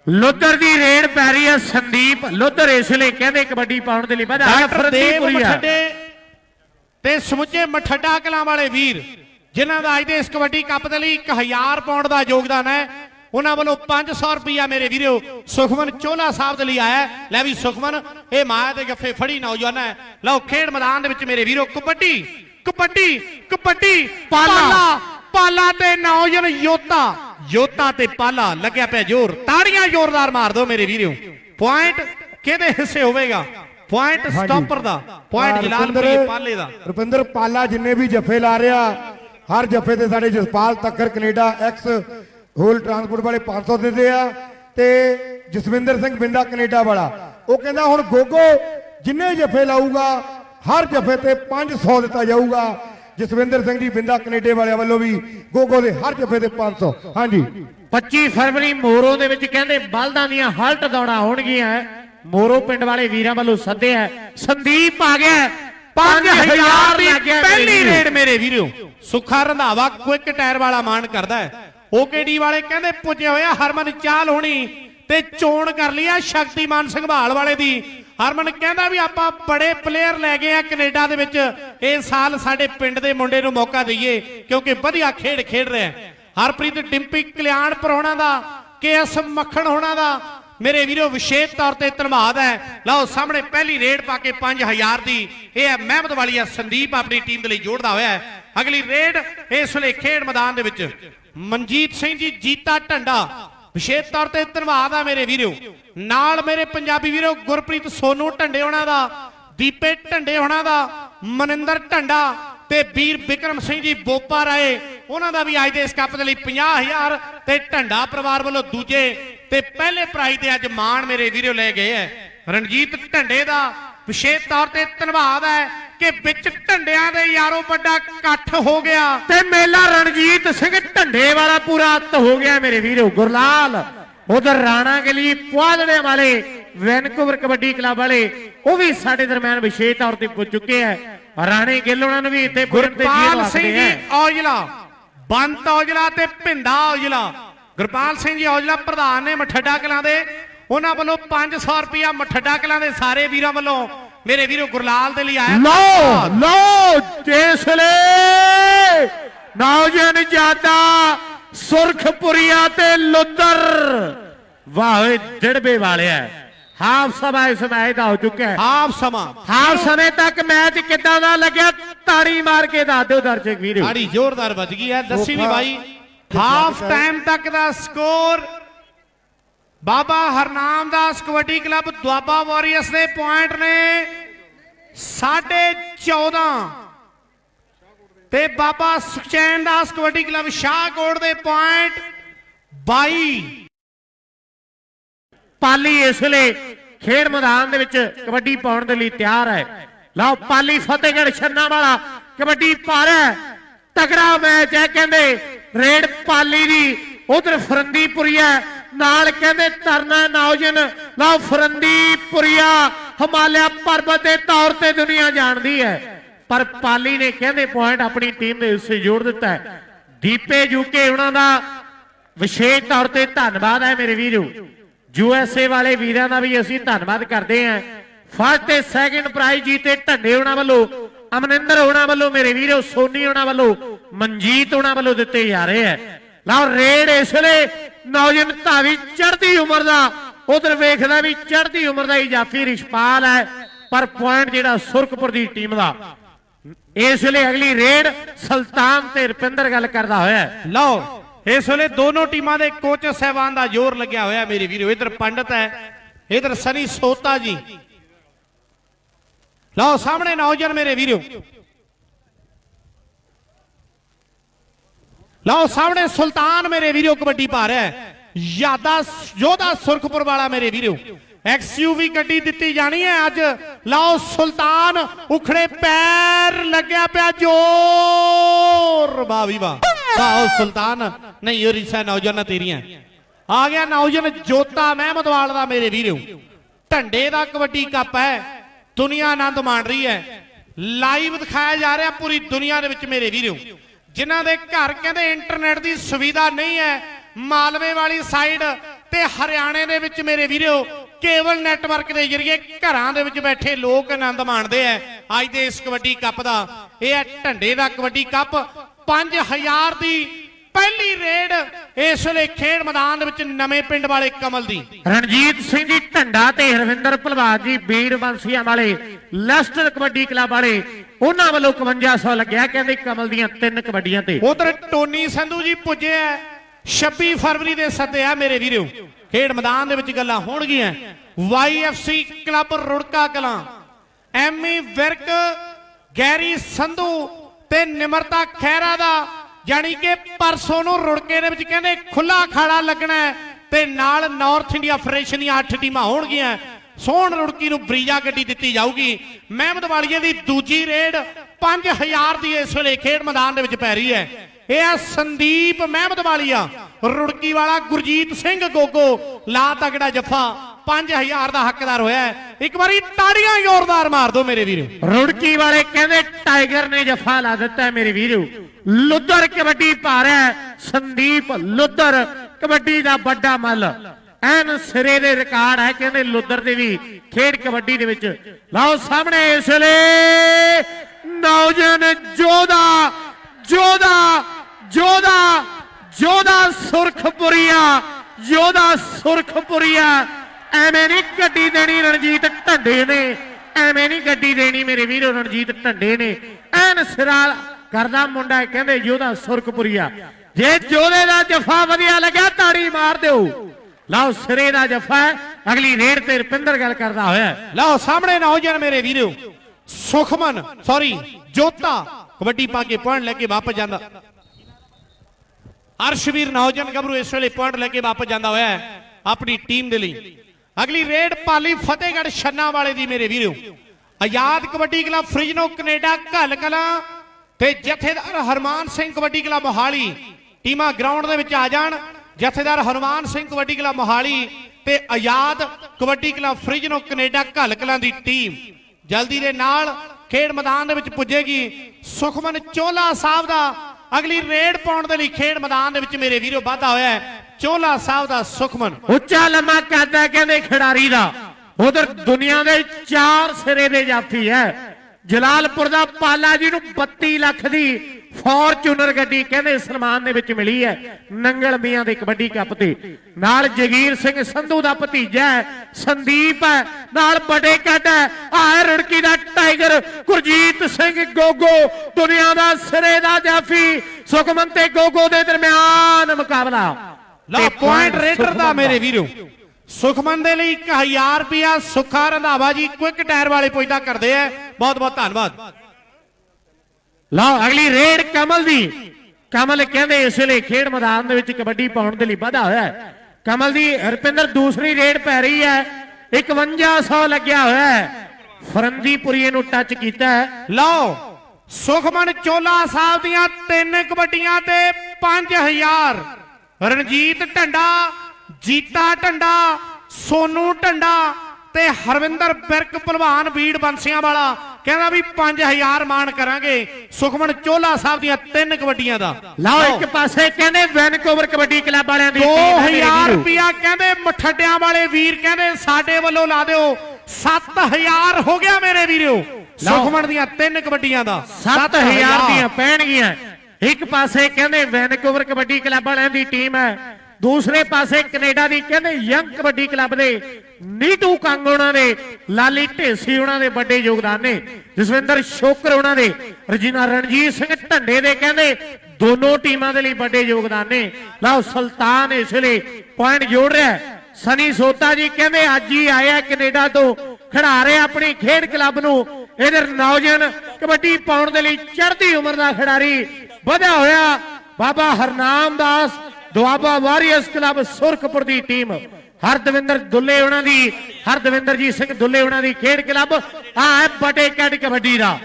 ਲੁੱਧਰ ਦੀ ਰੇਡ ਪੈ ਰਹੀ ਹੈ ਸੰਦੀਪ ਲੁੱਧਰ ਇਸ ਲਈ ਕਹਿੰਦੇ ਕਬੱਡੀ ਪਾਉਣ ਦੇ ਲਈ ਵਧਾ ਮਠੱਡੇ ਤੇ ਸਮੁੱਚੇ ਮਠੱਡਾ ਕਲਾਂ ਵਾਲੇ ਵੀਰ ਜਿਨ੍ਹਾਂ ਦਾ ਅੱਜ ਦੇ ਇਸ ਕਬੱਡੀ ਕੱਪ ਦੇ ਲਈ 1000 ਪਾਉਂਡ ਦਾ ਯੋਗਦਾਨ ਹੈ ਉਹਨਾਂ ਵੱਲੋਂ 500 ਰੁਪਇਆ ਮੇਰੇ ਵੀਰੋ ਸੁਖਮਨ ਚੋਲਾ ਸਾਹਿਬ ਦੇ ਲਈ ਆਇਆ। ਲੈ ਵੀ ਸੁਖਮਨ ਇਹ ਮਾਇਆ ਦੇ ਗੱਫੇ ਫੜੀ ਨੌਜਵਾਨ ਹੈ। ਲਓ ਖੇਡ ਮੈਦਾਨ ਦੇ ਵਿੱਚ ਮੇਰੇ ਵੀਰੋ ਕਬੱਡੀ ਕਬੱਡੀ ਕਬੱਡੀ ਪਾਲਾ। ਪਾਲਾ। ਤੇ ਨੌਜਵਾਨ ਯੋਤਾ ਯੋਤਾ ਤੇ ਪਾਲਾ ਲੱਗਿਆ ਪਿਆ ਜ਼ੋਰ। ਤਾੜੀਆਂ ਜ਼ੋਰਦਾਰ ਮਾਰ ਦਿਓ ਮੇਰੇ ਵੀਰੋ। ਪੁਆਇੰਟ ਕਿਹਦੇ ਹਿੱਸੇ ਹੋਵੇਗਾ? ਪੁਆਇੰਟ ਸਟਾਪਰ ਦਾ। ਪੁਆਇੰਟ ਜਲਾਲਪੁਰੀ ਪਾਲੇ ਦਾ। ਰੁਪਿੰਦਰ ਪਾਲਾ ਜਿੰਨੇ ਵੀ ਜੱਫੇ ਲਾ ਰਿਹਾ ਹਰ ਜੱਫੇ ਤੇ ਸਾਡੇ ਜਸਪਾਲ ਤੱਕਰ ਕੈਨੇਡਾ ਐਕਸ ਹੋਲ ਟਰਾਂਸਪੋਰਟ ਵਾਲੇ 500 ਦਿੰਦੇ ਆ ਤੇ ਜਸਵਿੰਦਰ ਸਿੰਘ ਬਿੰਦਾ ਕੈਨੇਡਾ ਵਾਲਾ। ਉਹ ਕਹਿੰਦਾ ਹੁਣ ਗੋਗੋ ਜਿੰਨੇ ਜੱਫੇ ਲਾਊਗਾ ਹਰ ਜੱਫੇ ਤੇ 500 ਦਿੱਤਾ ਜਾਊਗਾ। ਜਸਵਿੰਦਰ ਸਿੰਘ ਜੀ ਬਿੰਦਾ ਕੈਨੇਡਾ ਵਾਲਿਆਂ ਵੱਲੋਂ ਵੀ ਗੋਗੋ ਦੇ ਹਰ ਜੱਫੇ ਤੇ 500 ਹਾਂਜੀ। 25 ਫਰਵਰੀ ਮੋਰੋ ਦੇ ਵਿੱਚ ਕਹਿੰਦੇ ਬਲਦਾਂ ਦੀਆਂ ਹਲਟ ਦੌੜਾਂ ਹੋਣਗੀਆਂ। ਮੋਰੋ ਪਿੰਡ ਵਾਲੇ ਵੀਰਾਂ ਵੱਲੋਂ ਸੱਦਿਆ। ਸੰਦੀਪ ਆ ਗਿਆ 5000 ਦੀ ਪਹਿਲੀ ਰੇਡ ਮੇਰੇ ਵੀਰੋ। ਸੁੱਖਾ ਰੰਧਾਵਾ ਕੁਇਕ ਟਾਇਰ ਵਾਲਾ ਮਾਨ ਕਰਦਾ ਹੈ। ਓਕੇਡੀ ਵਾਲੇ? ਕਹਿੰਦੇ ਪੁੱਜੇ ਹੋਏ ਹਰਮਨ ਚਾਲ ਹੋਣੀ ਤੇ ਚੋਣ ਕਰ ਲਈ ਆ ਸ਼ਕਤੀਮਾਨ ਸੰਭਾਲ ਵਾਲੇ ਦੀ। ਹਰਮਨ ਕਹਿੰਦਾ ਵੀ ਆਪਾਂ ਬੜੇ ਪਲੇਅਰ ਲੈ ਗਏ ਆ ਕੈਨੇਡਾ ਦੇ ਵਿੱਚ। ਇਹ ਸਾਲ ਸਾਡੇ ਪਿੰਡ ਦੇ ਮੁੰਡੇ ਨੂੰ ਮੌਕਾ ਦਈਏ, ਕਿਉਂਕਿ ਵਧੀਆ ਖੇਡ ਖੇਡ ਰਿਹਾ ਹਰਪ੍ਰੀਤ ਡਿੰਪੀ ਕਲਿਆਣਪੁਰ ਹੋਣਾ ਦਾ, ਕੇਐਸ ਮੱਖਣ ਹੋਣਾ ਦਾ। ਮੇਰੇ ਵੀਰੋ, ਵਿਸ਼ੇਸ਼ ਤੌਰ ਤੇ ਧੰਨਵਾਦ ਹੈ। ਲਓ, ਸਾਹਮਣੇ ਪਹਿਲੀ ਰੇਡ ਪਾ ਕੇ 5000 ਦੀ। ਇਹ ਹੈ ਮਹਿਮਦ ਵਾਲੀਆ ਸੰਦੀਪ ਆਪਣੀ ਟੀਮ ਦੇ ਲਈ ਜੋੜਦਾ ਹੋਇਆ ਹੈ। ਅਗਲੀ ਰੇਡ ਇਸ ਵੇਲੇ ਖੇਡ ਮੈਦਾਨ ਦੇ ਵਿੱਚ। ਮਨਜੀਤ ਸਿੰਘ ਜੀ ਜੀਤਾ ਢੰਡਾ। ਵਿਸ਼ੇਸ਼ ਤੌਰ ਤੇ ਧੰਨਵਾਦ ਆ ਮੇਰੇ ਵੀਰੋ। ਨਾਲ ਮੇਰੇ ਪੰਜਾਬੀ ਵੀਰੋ ਗੁਰਪ੍ਰੀਤ ਸੋਨੂ ਢੰਡੇ ਹੋਣਾ ਦਾ, ਦੀਪੇ ਢੰਡੇ ਹੋਣਾ ਦਾ, ਮਨਿੰਦਰ ਢੰਡਾ ਤੇ ਵੀਰ ਵਿਕਰਮ ਸਿੰਘ ਜੀ ਬੋਪਾ ਰਾਏ। ਉਹਨਾਂ ਦਾ ਵੀ ਅੱਜ ਦੇ ਇਸ ਕੱਪ ਦੇ ਲਈ 50000 ਤੇ ਢੰਡਾ ਪਰਿਵਾਰ ਵੱਲੋਂ ਦੂਜੇ ਤੇ ਪਹਿਲੇ ਪ੍ਰਾਈਜ਼ ਤੇ ਅੱਜ ਮਾਣ ਮੇਰੇ ਵੀਰੋ ਲੈ ਗਏ ਹੈ ਰਣਜੀਤ ਢੰਡੇ ਦਾ ਵਿਸ਼ੇਸ਼ ਤੌਰ ਤੇ ਧੰਨਵਾਦ ਹੈ ਕਿ ਵਿੱਚ ਢੰਡਿਆਂ ਦੇ ਯਾਰੋ ਵੱਡਾ ਇਕੱਠ ਹੋ ਗਿਆ। ਤੇ ਮੇਲਾ ਰਣਜੀਤ ਸਿੰਘ ਢੰਡੇ ਵਾਲਾ ਪੂਰਾ ਅੱਤ ਹੋ ਗਿਆ ਮੇਰੇ ਵੀਰੋ ਗੁਰਲਾਲ। ਉਧਰ ਰਾਣਾ ਕੇ ਲਈ ਪੁਆਧੜੇ ਵਾਲੇ ਵੈਨਕੂਵਰ ਕਬੱਡੀ ਕਲੱਬ ਵਾਲੇ ਉਹ ਵੀ ਸਾਡੇ ਦਰਮਿਆਨ ਵਿਸ਼ੇਸ਼ ਤੌਰ ਤੇ ਪੁੱਜ ਚੁੱਕੇ ਹੈ ਰਾਣੇ ਗਿੱਲ ਉਹਨਾਂ ਨੂੰ ਵੀ ਇੱਥੇ ਪੁੱਜਣ ਤੇ ਗੁਰਪਾਲ ਸਿੰਘ ਜੀ ਔਜਲਾ। ਬੰਤ ਔਜਲਾ ਤੇ ਭਿੰਦਾ ਔਜਲਾ। ਗੁਰਪਾਲ ਸਿੰਘ ਜੀ ਔਜਲਾ ਪ੍ਰਧਾਨ ਨੇ ਮਠੱਡਾ ਕਲਾਂ ਦੇ। ਉਹਨਾਂ ਵੱਲੋਂ 500 ਰੁਪਇਆ ਮਠੱਡਾ ਕਲਾਂ ਦੇ ਸਾਰੇ ਵੀਰਾਂ ਵੱਲੋਂ ਮੇਰੇ ਵੀਰੋ ਗੁਰਲਾਲ ਦੇ ਲਈ ਆਇਆ ਲਓ ਲਓ ਜੇਸਲੇ ਨੌਜਵਾਨ ਜਾਦਾ ਸੁਰਖਪੁਰੀਆ ਤੇ ਲੁੱਦਰ ਵਾਹ ਓਏ ਡੜਬੇ ਵਾਲਿਆ ਹਾਫ ਸਮਾਂ ਇਸ ਮੈਚ ਦਾ ਹੋ ਚੁੱਕਾ ਹੈ। ਆਪ ਸਮਾਂ। ਹਾਫ ਸਮੇਂ ਤੱਕ ਮੈਚ ਕਿੱਦਾਂ ਦਾ ਲੱਗਿਆ? ਤਾੜੀ ਮਾਰ ਕੇ ਦੱਸ ਦਿਓ ਦਰਸ਼ਕ ਵੀਰੋ। ਆੜੀ ਜ਼ੋਰਦਾਰ ਵੱਜ ਗਈ ਹੈ। ਦੱਸੀ ਵੀ। ਬਾਈ ਹਾਫ ਟਾਈਮ ਤੱਕ ਦਾ score Baba Harnam Das kabaddi club Doaba warriors ਦੇ ਪੁਆਇੰਟ ਨੇ 14.5 ਤੇ ਬਾਬਾ ਸੁਖਚੈਨ ਦਾਸ ਕਬੱਡੀ ਕਲੱਬ ਸ਼ਾਹਕੋਟ ਦੇ ਪੁਆਇੰਟ 22 ਪਾਲੀ ਇਸ ਵੇਲੇ ਖੇਡ ਮੈਦਾਨ ਦੇ ਵਿੱਚ ਕਬੱਡੀ ਪਾਉਣ ਦੇ ਲਈ ਤਿਆਰ ਹੈ। ਲਓ, ਪਾਲੀ ਫਤਿਹਗੜ੍ਹ ਛੰਨਾ ਵਾਲਾ ਕਬੱਡੀ ਭਾਰ ਹੈ। ਤਗੜਾ ਮੈਚ ਹੈ, ਕਹਿੰਦੇ। ਰੇਡ ਪਾਲੀ ਦੀ ਉਧਰ ਫਰੰਦੀਪੁਰੀ ਹੈ। ਨਾਲ ਕਹਿੰਦੇ ਤਰਨਾ ਨੌਜਨ ਲਓ ਫਰੰਦੀਪੁਰੀਆ, ਹਿਮਾਲਿਆ ਪਰਬਤ ਦੇ ਤੌਰ ਤੇ ਦੁਨੀਆ ਜਾਣਦੀ ਹੈ। ਪਰ ਪਾਲੀ ਨੇ ਕਹਿੰਦੇ ਪੁਆਇੰਟ ਆਪਣੀ ਟੀਮ ਦੇ ਹਿੱਸੇ ਜੋੜ ਦਿੱਤਾ ਹੈ। ਦੀਪੇ ਜੂਕੇ ਉਹਨਾਂ ਦਾ ਵਿਸ਼ੇਸ਼ ਤੌਰ ਤੇ ਧੰਨਵਾਦ ਹੈ ਮੇਰੇ ਵੀਰੋ। ਯੂਐਸਏ ਵਾਲੇ ਵੀਰਾਂ ਦਾ ਵੀ ਅਸੀਂ ਧੰਨਵਾਦ ਕਰਦੇ ਹਾਂ। ਫਸਟ ਤੇ ਸੈਕਿੰਡ ਪ੍ਰਾਈਜ਼ ਜੀਤੇ ਢੰਡੇ ਉਹਨਾਂ ਵੱਲੋਂ, ਅਮਨਿੰਦਰ ਉਹਨਾਂ ਵੱਲੋਂ, ਮੇਰੇ ਵੀਰੋ ਸੋਨੀ ਉਹਨਾਂ ਵੱਲੋਂ, ਮਨਜੀਤ ਉਹਨਾਂ ਵੱਲੋਂ ਦਿੱਤੇ ਜਾ ਰਹੇ ਹੈ। ਲਓ ਰੇਡ ਇਸ ਵੇਲੇ ਨੌਜਵਾਨ ਧਾਵੀ ਚੜ੍ਹਦੀ ਉਮਰ ਦਾ, ਉਧਰ ਵੇਖਦਾ ਵੀ ਚੜ੍ਹਦੀ ਉਮਰ ਦਾ ਹੀ ਰਿਸ਼ਪਾਲ ਹੈ, ਪਰ ਪੁਆਇੰਟ ਜਿਹੜਾ ਸੁਰਖਪੁਰ ਦੀ ਟੀਮ ਦਾ। ਇਸ ਵੇਲੇ ਅਗਲੀ ਰੇਡ ਸੁਲਤਾਨ ਤੇ ਰੁਪਿੰਦਰ ਗੱਲ ਕਰਦਾ ਹੋਇਆ ਲਓ, ਇਸ ਵੇਲੇ ਦੋਨੋਂ ਟੀਮਾਂ ਦੇ ਕੋਚ ਸਹਿਬਾਨ ਦਾ ਜ਼ੋਰ ਲੱਗਿਆ ਹੋਇਆ ਮੇਰੇ ਵੀਰੋ। ਇਧਰ ਪੰਡਤ ਹੈ, ਇਧਰ ਸਨੀ ਸੋਤਾ ਜੀ। ਲਓ, ਸਾਹਮਣੇ ਨੌਜਵਾਨ ਮੇਰੇ ਵੀਰੋ। ਲਓ ਸਾਹਮਣੇ ਸੁਲਤਾਨ ਮੇਰੇ ਵੀਰੋ, ਕਬੱਡੀ ਪਾ ਰਿਹਾ ਹੈ। ਯਾਦਾ ਯੋਧਾ ਸੁਰਖਪੁਰ ਵਾਲਾ ਮੇਰੇ ਵੀਰੋ। ਐਕਸਯੂਵੀ ਗੱਡੀ ਦਿੱਤੀ ਜਾਣੀ ਹੈ ਅੱਜ। ਲਓ ਸੁਲਤਾਨ, ਉਖੜੇ ਪੈਰ ਲੱਗਿਆ ਪਿਆ ਜੋਰ। ਵਾਹ ਵੀ ਵਾਹ। ਸੁਲਤਾਨ, ਨਹੀਂ ਉਹ ਰੀਸਾ ਨੌਜਵਾਨਾਂ ਤੇਰੀਆਂ। ਆ ਗਿਆ ਨੌਜਵਾਨ ਜੋਤਾ ਮਹਿਮਦਵਾਲ ਦਾ ਮੇਰੇ ਵੀਰੋ। ਢੰਡੇ ਦਾ ਕਬੱਡੀ ਕੱਪ ਹੈ। ਦੁਨੀਆ ਆਨੰਦ ਮਾਣ ਰਹੀ ਹੈ। ਲਾਈਵ ਦਿਖਾਇਆ ਜਾ ਰਿਹਾ ਪੂਰੀ ਦੁਨੀਆ ਦੇ ਵਿੱਚ ਮੇਰੇ ਵੀਰੋ। ਜਿਨ੍ਹਾਂ ਦੇ ਘਰ ਕਹਿੰਦੇ ਇੰਟਰਨੈਟ ਦੀ ਸੁਵਿਧਾ ਨਹੀਂ ਹੈ, ਮਾਲਵੇ ਵਾਲੀ ਸਾਈਡ ਤੇ ਹਰਿਆਣੇ ਦੇ ਵਿੱਚ ਮੇਰੇ ਵੀਰੋ, ਕੇਬਲ ਨੈਟਵਰਕ ਦੇ ਜ਼ਰੀਏ ਘਰਾਂ ਦੇ ਵਿੱਚ ਬੈਠੇ ਲੋਕ ਆਨੰਦ ਮਾਣਦੇ ਆ ਅੱਜ ਦੇ ਇਸ ਕਬੱਡੀ ਕੱਪ ਦਾ, ਇਹ ਹੈ ਢੰਡੇ ਦਾ ਕਬੱਡੀ ਕੱਪ। 5000 ਦੀ ਪਹਿਲੀ ਰੇਡ ਇਸ ਵੇਲੇ ਖੇਡ ਮੈਦਾਨ ਦੇ ਵਿੱਚ ਨਵੇਂ ਪਿੰਡ ਵਾਲੇ ਕਮਲ ਦੀ। ਰਣਜੀਤ ਸਿੰਘ ਜੀ ਢੰਡਾ ਤੇ ਹਰਵਿੰਦਰ ਭਲਵਾਨ ਜੀ ਵੀਰ ਬੰਸੀਆਂ ਵਾਲੇ ਲੈਸਟਰ ਕਬੱਡੀ ਕਲੱਬ ਵਾਲੇ ਉਹਨਾਂ ਵੱਲੋਂ 5100 ਲੱਗਿਆ ਕਹਿੰਦੇ ਕਮਲ ਦੀਆਂ ਤਿੰਨ ਕਬੱਡੀਆਂ ਤੇ। ਉਧਰ ਟੋਨੀ ਸੰਧੂ ਜੀ ਪੁੱਜੇ ਆ 26 ਫਰਵਰੀ ਦੇ ਸੱਦੇ ਆ ਮੇਰੇ ਵੀਰੋ। ਖੇਡ ਮੈਦਾਨ ਦੇ ਵਿੱਚ ਗੱਲਾਂ ਹੋਣਗੀਆਂ। YFC ਕਲੱਬ ਰੁੜਕਾ ਕਲਾਂ ਐਮੀ ਵਿਰਕ ਗੈਰੀ ਸੰਧੂ ਤੇ ਨਿਮਰਤਾ ਖਹਿਰਾ ਦਾ ਜਾਨੀ ਕਿ ਪਰਸੋਂ ਨੂੰ ਰੁੜਕੇ ਦੇ ਵਿੱਚ ਕਹਿੰਦੇ ਖੁੱਲਾ ਖਾੜਾ ਲੱਗਣਾ ਤੇ ਨਾਲ ਨਾਰਥ ਇੰਡੀਆ ਫੈਡਰੇਸ਼ਨ ਦੀਆਂ 8 ਟੀਮਾਂ ਹੋਣਗੀਆਂ। ਸੋਹਣ ਰੁੜਕੀ ਨੂੰ ਬਰੀਜਾ ਗੱਡੀ ਦਿੱਤੀ ਜਾਊਗੀ। ਮਹਿਮਦ ਵਾਲੀਆਂ ਦੀ ਦੂਜੀ ਰੇਡ 5000 ਦੀ ਇਸ ਵੇਲੇ ਖੇਡ ਮੈਦਾਨ ਦੇ ਵਿੱਚ ਪੈ ਰਹੀ ਹੈ। ਇਹ ਆ ਸੰਦੀਪ ਮਹਿਮਦ ਵਾਲੀਆ। ਰੁੜਕੀ ਵਾਲਾ ਗੁਰਜੀਤ ਸਿੰਘ ਗੋਗੋ, ਲਾ ਤਗੜਾ ਜੱਫਾ। 5000 ਦਾ ਹੱਕਦਾਰ ਹੋਇਆ ਹੈ। ਇੱਕ ਵਾਰੀ ਤਾੜੀਆਂ ਜ਼ੋਰਦਾਰ ਮਾਰ ਦਿਓ ਮੇਰੇ ਵੀਰੋ। ਰੁੜਕੀ ਵਾਲੇ ਕਹਿੰਦੇ ਟਾਈਗਰ ਨੇ ਜਫਾ ਲਾ ਦਿੱਤਾ ਮੇਰੇ ਵੀਰੋ। ਲੁੱਦਰ ਕਬੱਡੀ ਪਾ ਰਿਹਾ ਸੰਦੀਪ ਲੁੱਧਰ ਕਬੱਡੀ ਦਾ ਵੱਡਾ ਮੱਲ। ਐਨ ਸਿਰੇ ਦੇ ਰਿਕਾਰਡ ਹੈ। ਕਹਿੰਦੇ ਲੁੱਦਰ ਦੇ ਵੀ ਖੇਡ ਕਬੱਡੀ ਦੇ ਵਿੱਚ। ਲਓ ਸਾਹਮਣੇ ਇਸ ਲਈ ਨੌਜਵਾਨ ਜੋਧਾ ਜੋਦਾ ਜੋਦਾ ਜੋਧਾ ਸੁਰਖਪੁਰੀਆ ਯੋਧਾ ਸੁਰਖਪੁਰੀਆ ਐਵੇਂ ਨਹੀਂ ਗੱਡੀ ਦੇਣੀ ਰਣਜੀਤ ਢੰਡੇ ਨੇ। ਐਵੇਂ ਨਹੀਂ ਗੱਡੀ ਦੇਣੀ ਮੇਰੇ ਵੀਰੋ ਰਣਜੀਤ ਢੰਡੇ ਨੇ। ਐਨ ਸਿਰਾ ਕਰਦਾ ਮੁੰਡਾ ਕਹਿੰਦੇ ਯੋਧਾ ਸੁਰਖਪੁਰੀਆ ਜੇ ਜੋਧੇ ਦਾ ਜਫਾ ਵਧੀਆ ਲੱਗਿਆ ਤਾੜੀ ਮਾਰ ਦਿਓ। ਲਓ ਸਿਰੇ ਦਾ ਜਫਾ ਅਗਲੀ ਰੇਡ ਤੇ ਰਪਿੰਦਰ ਗੱਲ ਕਰਦਾ ਹੋਇਆ ਲਓ ਸਾਹਮਣੇ ਨੌਜਵਾਨ ਮੇਰੇ ਵੀਰੋ। ਸੁਖਮਨ ਸੌਰੀ ਜੋਤਾ ਕਬੱਡੀ ਪਾ ਕੇ ਪੁਆਇੰਟ ਲੈ ਕੇ ਵਾਪਸ ਜਾਂਦਾ। ਅਰਸ਼ਵੀਰ ਨੌਜਵਾਨ ਗੱਭਰੂ ਇਸ ਵੇਲੇ ਪੁਆਇੰਟ ਲੈ ਕੇ ਵਾਪਸ ਜਾਂਦਾ ਹੋਇਆ ਆਪਣੀ ਟੀਮ ਦੇ ਲਈ। ਅਗਲੀ ਰੇਡ ਪਾਲੀ ਫਤਿਹਗੜ੍ਹ ਛੰਨਾ ਵਾਲੇ ਦੀ, ਮੇਰੇ ਵੀਰੋ। Azad kabaddi club Fresno Canada, Ghall Kalan ਤੇ ਜਥੇਦਾਰ ਹਰਮਾਨ ਸਿੰਘ ਕਬੱਡੀ ਕਲੱਬ ਮੋਹਾਲੀ। ਟੀਮਾਂ ਗਰਾਊਂਡ ਦੇ ਵਿੱਚ ਆ ਜਾਣ। ਜਥੇਦਾਰ ਹਰਮਾਨ ਸਿੰਘ ਕਬੱਡੀ ਕਲੱਬ ਮੋਹਾਲੀ ਤੇ Azad kabaddi club Fresno Canada, Ghall Kalan ਦੀ ਟੀਮ। ਜਲਦੀ ਦੇ ਨਾਲ ਖੇਡ ਮੈਦਾਨ ਦੇ ਵਿੱਚ ਪੁੱਜੇਗੀ ਸੁਖਮਨ ਚੋਲਾ ਸਾਹਿਬ ਦਾ। ਅਗਲੀ ਰੇਡ ਪਾਉਣ ਦੇ ਲਈ ਖੇਡ ਮੈਦਾਨ ਦੇ ਵਿੱਚ ਮੇਰੇ ਵੀਰੋ ਵਾਧਾ ਹੋਇਆ ਹੈ। ਚੋਲਾ ਸਾਹਿਬ ਦਾ ਸੁਖਮਨ ਉੱਚਾ ਲੰਮਾ ਕਰਦਾ ਕਹਿੰਦੇ ਖਿਡਾਰੀ ਦਾ। ਉਧਰ ਦੁਨੀਆ ਦੇ ਚਾਰ ਸਿਰੇ ਦੇ ਜਾਫੀ ਹੈ। ਜਲਾਲਪੁਰ ਦਾ ਪਾਲਾ ਜੀ ਨੂੰ 32 ਲੱਖ ਦੀ ਫੋਰਚੂਨਰ ਗੱਡੀ ਕਹਿੰਦੇ ਸਨਮਾਨ ਦੇ ਵਿੱਚ ਮਿਲੀ ਹੈ। ਨੰਗਲ ਮੀਆਂ ਦੇ ਕਬੱਡੀ ਕੱਪ ਤੇ। ਨਾਲ ਜਗੀਰ ਸਿੰਘ ਸੰਧੂ ਦਾ ਭਤੀਜਾ ਸੰਦੀਪ ਹੈ। ਨਾਲ ਬੜੇ ਕੱਟ ਹੈ। ਆਹ ਰੜਕੀ ਦਾ ਟਾਈਗਰ ਗੁਰਜੀਤ ਸਿੰਘ ਗੋਗੋ। ਦੁਨੀਆ ਦਾ ਸਿਰੇ ਦਾ ਜਾਫੀ। ਸੁਖਮਨ ਤੇ ਗੋਗੋ ਦੇ ਦਰਮਿਆਨ ਮੁਕਾਬਲਾ। ਤੇ ਪੁਆਇੰਟ ਰੇਡਰ ਦਾ ਮੇਰੇ ਵੀਰੋ। ਸੁਖਮਨ ਦੇ ਲਈ 1000 ਰੁਪਿਆ ਸੁੱਖਾ ਰੰਧਾਵਾ ਜੀ ਕੁਇਕ ਟਾਇਰ ਵਾਲੇ ਪੁੱਜਦਾ ਕਰਦੇ ਆ। ਬਹੁਤ ਬਹੁਤ ਧੰਨਵਾਦ। ਲਓ ਅਗਲੀ ਰੇਡ ਕਮਲ ਦੀ। ਕਮਲ ਕਹਿੰਦੇ ਇਸ ਵੇਲੇ ਖੇਡ ਮੈਦਾਨ ਦੇ ਵਿੱਚ ਕਬੱਡੀ ਪਾਉਣ ਦੇ ਲਈ ਵਧਾ ਹੋਇਆ ਹੈ। ਕਮਲ ਦੀ ਹਰਪਿੰਦਰ ਦੂਸਰੀ ਰੇਡ ਪੈ ਰਹੀ ਹੈ। 5100 ਲੱਗਿਆ ਹੋਇਆ ਹੈ। ਫਰੰਦੀਪੁਰੀਏ ਨੂੰ ਟੱਚ ਕੀਤਾ ਹੈ। ਲਓ ਸੁਖਮਨ ਚੋਲਾ ਸਾਹਿਬ ਦੀਆਂ ਤਿੰਨ ਕਬੱਡੀਆਂ ਤੇ 5000 ਰਣਜੀਤ ਢੰਡਾ ਜੀਤਾ ਢੰਡਾ ਸੋਨੂ ਢੰਡਾ ਤੇ ਹਰਵਿੰਦਰ ਬਿਰਕ ਭਲਵਾਨ ਬੀੜ ਬੰਸੀਆਂ ਵਾਲਾ। ਕਹਿੰਦਾ ਵੀ 5000 ਮਾਣ ਕਰਾਂਗੇ। ਸੁਖਮਨ ਚੋਲਾ ਸਾਹਿਬ ਦੀਆਂ ਤਿੰਨ ਕਬੱਡੀਆਂ ਦਾ। ਲਓ ਇੱਕ ਪਾਸੇ ਕਹਿੰਦੇ ਵੈਨਕੂਵਰ ਕਬੱਡੀ ਕਲੱਬ ਵਾਲਿਆਂ ਦੀ ਟੀਮ ਹੈ ਮੇਰੇ 2000 ਵੀਰੋ। ਰੁਪਿਆ ਕਹਿੰਦੇ ਮਠੱਡਿਆਂ ਵਾਲੇ ਵੀਰ ਕਹਿੰਦੇ ਸਾਡੇ ਵੱਲੋਂ ਲਾ ਦਿਓ। 7000 ਹੋ ਗਿਆ ਮੇਰੇ ਵੀਰੋ। ਸੁਖਮਨ ਦੀਆਂ ਤਿੰਨ ਕਬੱਡੀਆਂ ਦਾ। 7000 ਦੀਆਂ ਪੈਣਗੀਆਂ। ਇੱਕ ਪਾਸੇ ਕਹਿੰਦੇ ਵੈਨਕੂਵਰ ਕਬੱਡੀ ਕਲੱਬ ਵਾਲਿਆਂ ਦੀ ਟੀਮ ਹੈ, ਦੂਸਰੇ ਪਾਸੇ ਕੈਨੇਡਾ ਦੀ ਕਹਿੰਦੇ ਯੰਗ ਕਬੱਡੀ ਕਲੱਬ ਦੇ ਨੀਟੂ ਕੰਗ ਉਹਨਾਂ ਦੇ, ਲਾਲੀ ਢੇਸੀ ਉਹਨਾਂ ਦੇ ਵੱਡੇ ਯੋਗਦਾਨ ਨੇ, ਜਸਵਿੰਦਰ ਸ਼ੋਕਰ ਉਹਨਾਂ ਦੇ, ਰਜੀਨਾ ਰਣਜੀਤ ਸਿੰਘ ਢੰਡੇ ਦੇ ਕਹਿੰਦੇ ਦੋਨੋਂ ਟੀਮਾਂ ਦੇ ਲਈ ਵੱਡੇ ਯੋਗਦਾਨ ਨੇ। ਲਓ, ਸੁਲਤਾਨ ਇਸ ਵੇਲੇ ਪੁਆਇੰਟ ਜੋੜ ਰਿਹਾ ਸਨੀ ਸੋਤਾ ਜੀ ਕਹਿੰਦੇ ਅੱਜ ਹੀ ਆਇਆ ਕੈਨੇਡਾ ਤੋਂ ਖਿਡਾ ਰਹੇ ਆਪਣੀ ਖੇਡ ਕਲੱਬ ਨੂੰ। ਇਧਰ ਨੌਜਵਾਨ ਕਬੱਡੀ ਪਾਉਣ ਦੇ ਲਈ ਚੜ੍ਹਦੀ ਉਮਰ ਦਾ ਖਿਡਾਰੀ ਵਧਿਆ ਹੋਇਆ ਬਾਬਾ ਹਰਨਾਮ ਦਾਸ ਦੁਆਬਾ ਵਾਰੀਅਰਸ ਕਲੱਬ ਸੁਰਖਪੁਰ ਦੀ ਟੀਮ। ਹਰਦਵਿੰਦਰ ਦੁੱਲੇ ਉਹਨਾਂ ਦੀ, ਹਰਦਵਿੰਦਰ ਜੀ ਸਿੰਘ ਦੁੱਲੇ ਉਹਨਾਂ ਦੀ ਖੇਡ ਕਲੱਬ। ਆ ਹੈ ਬਟੇ ਕੱਡ ਕਬੱਡੀ ਦਾ।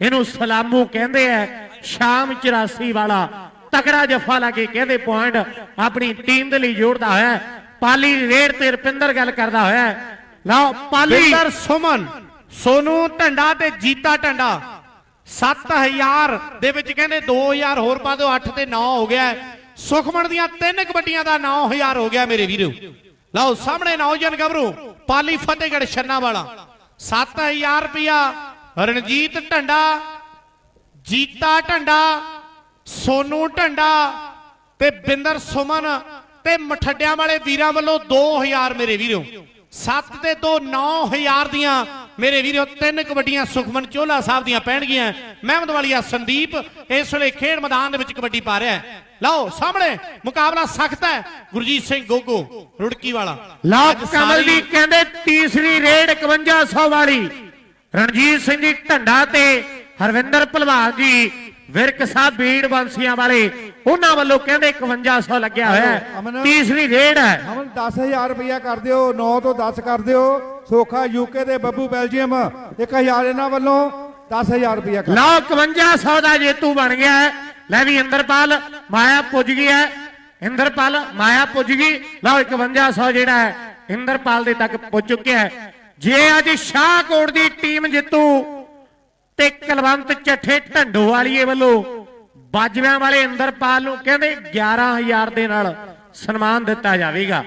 ਇਹਨੂੰ ਸਲਾਮੂ ਕਹਿੰਦੇ ਆ, ਸ਼ਾਮ 84 ਵਾਲਾ ਤਕੜਾ ਜੱਫਾ ਲਾ ਕੇ ਕਹਿੰਦੇ ਪੁਆਇੰਟ ਆਪਣੀ ਟੀਮ ਦੇ ਲਈ ਜੋੜਦਾ ਹੋਇਆ। ਪਾਲੀ ਰੇਡ ਤੇ ਰਪਿੰਦਰ ਗੱਲ ਕਰਦਾ ਹੋਇਆ। ਹੈ। ਲਓ ਪਾਲੀ। ਸੁਮਨ, ਸੋਨੂ ਢੰਡਾ ਤੇ ਜੀਤਾ ਢੰਡਾ। 7000 ਦੇ ਵਿੱਚ ਕਹਿੰਦੇ 2000 ਹੋਰ ਪਾ ਦਿਓ 8 ਤੇ 9 ਹੋ ਗਿਆ। ਹੈ। ਸੁਖਮਨ ਦੀਆਂ ਤਿੰਨ ਕਬੱਡੀਆਂ ਦਾ 9000 ਹੋ ਗਿਆ ਮੇਰੇ ਵੀਰੋ। ਲਓ, ਸਾਹਮਣੇ ਨੌਜਵਾਨ ਗੱਭਰੂ ਪਾਲੀ ਫਤਿਹਗੜ੍ਹ ਛੰਨਾ ਵਾਲਾ 7000 ਰੁਪਿਆ ਰਣਜੀਤ ਢੰਡਾ, ਜੀਤਾ ਢੰਡਾ, ਸੋਨੂ ਢੰਡਾ ਤੇ ਬਿੰਦਰ ਸੁਮਨ ਤੇ ਮਠੱਡਿਆਂ ਵਾਲੇ ਵੀਰਾਂ ਵੱਲੋਂ 2000 ਮੇਰੇ ਵੀਰੋ। 7 ਤੇ 2 9000 ਦੀਆਂ ਮੇਰੇ ਵੀਰੋ ਤਿੰਨ ਕਬੱਡੀਆਂ ਸੁਖਮਨ ਚੋਲਾ ਸਾਹਿਬ ਦੀਆਂ ਪੈਣਗੀਆਂ। ਮਹਿਮਦ ਵਾਲੀਆ ਸੰਦੀਪ ਇਸ ਵੇਲੇ ਖੇਡ ਮੈਦਾਨ ਦੇ ਵਿੱਚ ਕਬੱਡੀ ਪਾ ਰਿਹਾ ਹੈ। ਲਓ ਸਾਹਮਣੇ ਮੁਕਾਬਲਾ ਸਖਤ ਹੈ। ਗੁਰਜੀਤ ਸਿੰਘ ਗੋਗੋ ਰੁੜਕੀ ਵਾਲਾ। ਅੱਜ ਕਮਲ ਦੀ ਕਹਿੰਦੇ ਤੀਸਰੀ ਰੇਡ 5100 ਵਾਲੀ। ਰਣਜੀਤ ਸਿੰਘ ਜੀ ਢੰਡਾ ਤੇ ਹਰਵਿੰਦਰ ਭਲਵਾਨ ਜੀ ਵਿਰਕ ਸਾਹਿਬ ਬੀੜ ਬੰਸੀਆਂ ਵਾਲੇ ਉਹਨਾਂ ਵੱਲੋਂ ਕਹਿੰਦੇ 5100 ਲੱਗਿਆ ਹੋਇਆ। ਤੀਸਰੀ ਰੇਡ ਹੈ। ਅਮਨ 10000 ਰੁਪਇਆ ਕਰ ਦਿਓ 9 ਤੋਂ 10 ਕਰ ਦਿਓ। ਸੋਖਾ ਯੂਕੇ ਦੇ ਬੱਬੂ ਬੈਲਜੀਅਮ 1000 ਇਹਨਾਂ ਵੱਲੋਂ 10000 ਰੁਪਇਆ ਕਰ ਲਓ 5100 ਦਾ ਜੇਤੂ ਬਣ ਗਿਆ ਹੈ। ਲੈ ਵੀ ਇੰਦਰਪਾਲ ਮਾਇਆ ਪੁੱਜ ਗਈ ਹੈ। ਇੰਦਰਪਾਲ ਮਾਇਆ ਪੁੱਜ ਗਈ। ਲਓ 5100 ਜਿਹੜਾ ਹੈ ਇੰਦਰਪਾਲ ਦੇ ਤੱਕ ਪੁੱਜ ਚੁੱਕਿਆ ਹੈ। ਜੇ ਅੱਜ ਸ਼ਾਹਕੋਟ ਦੀ ਟੀਮ ਜਿੱਤੂ ਤੇ ਕਲਵੰਤ ਚੱਠੇ ਢੰਡੋ ਵਾਲੀਏ ਵੱਲੋਂ ਬਾਜਵਿਆਂ ਵਾਲੇ ਇੰਦਰਪਾਲ ਨੂੰ ਕਹਿੰਦੇ 11000 ਦੇ ਨਾਲ ਸਨਮਾਨ ਦਿੱਤਾ ਜਾਵੇਗਾ।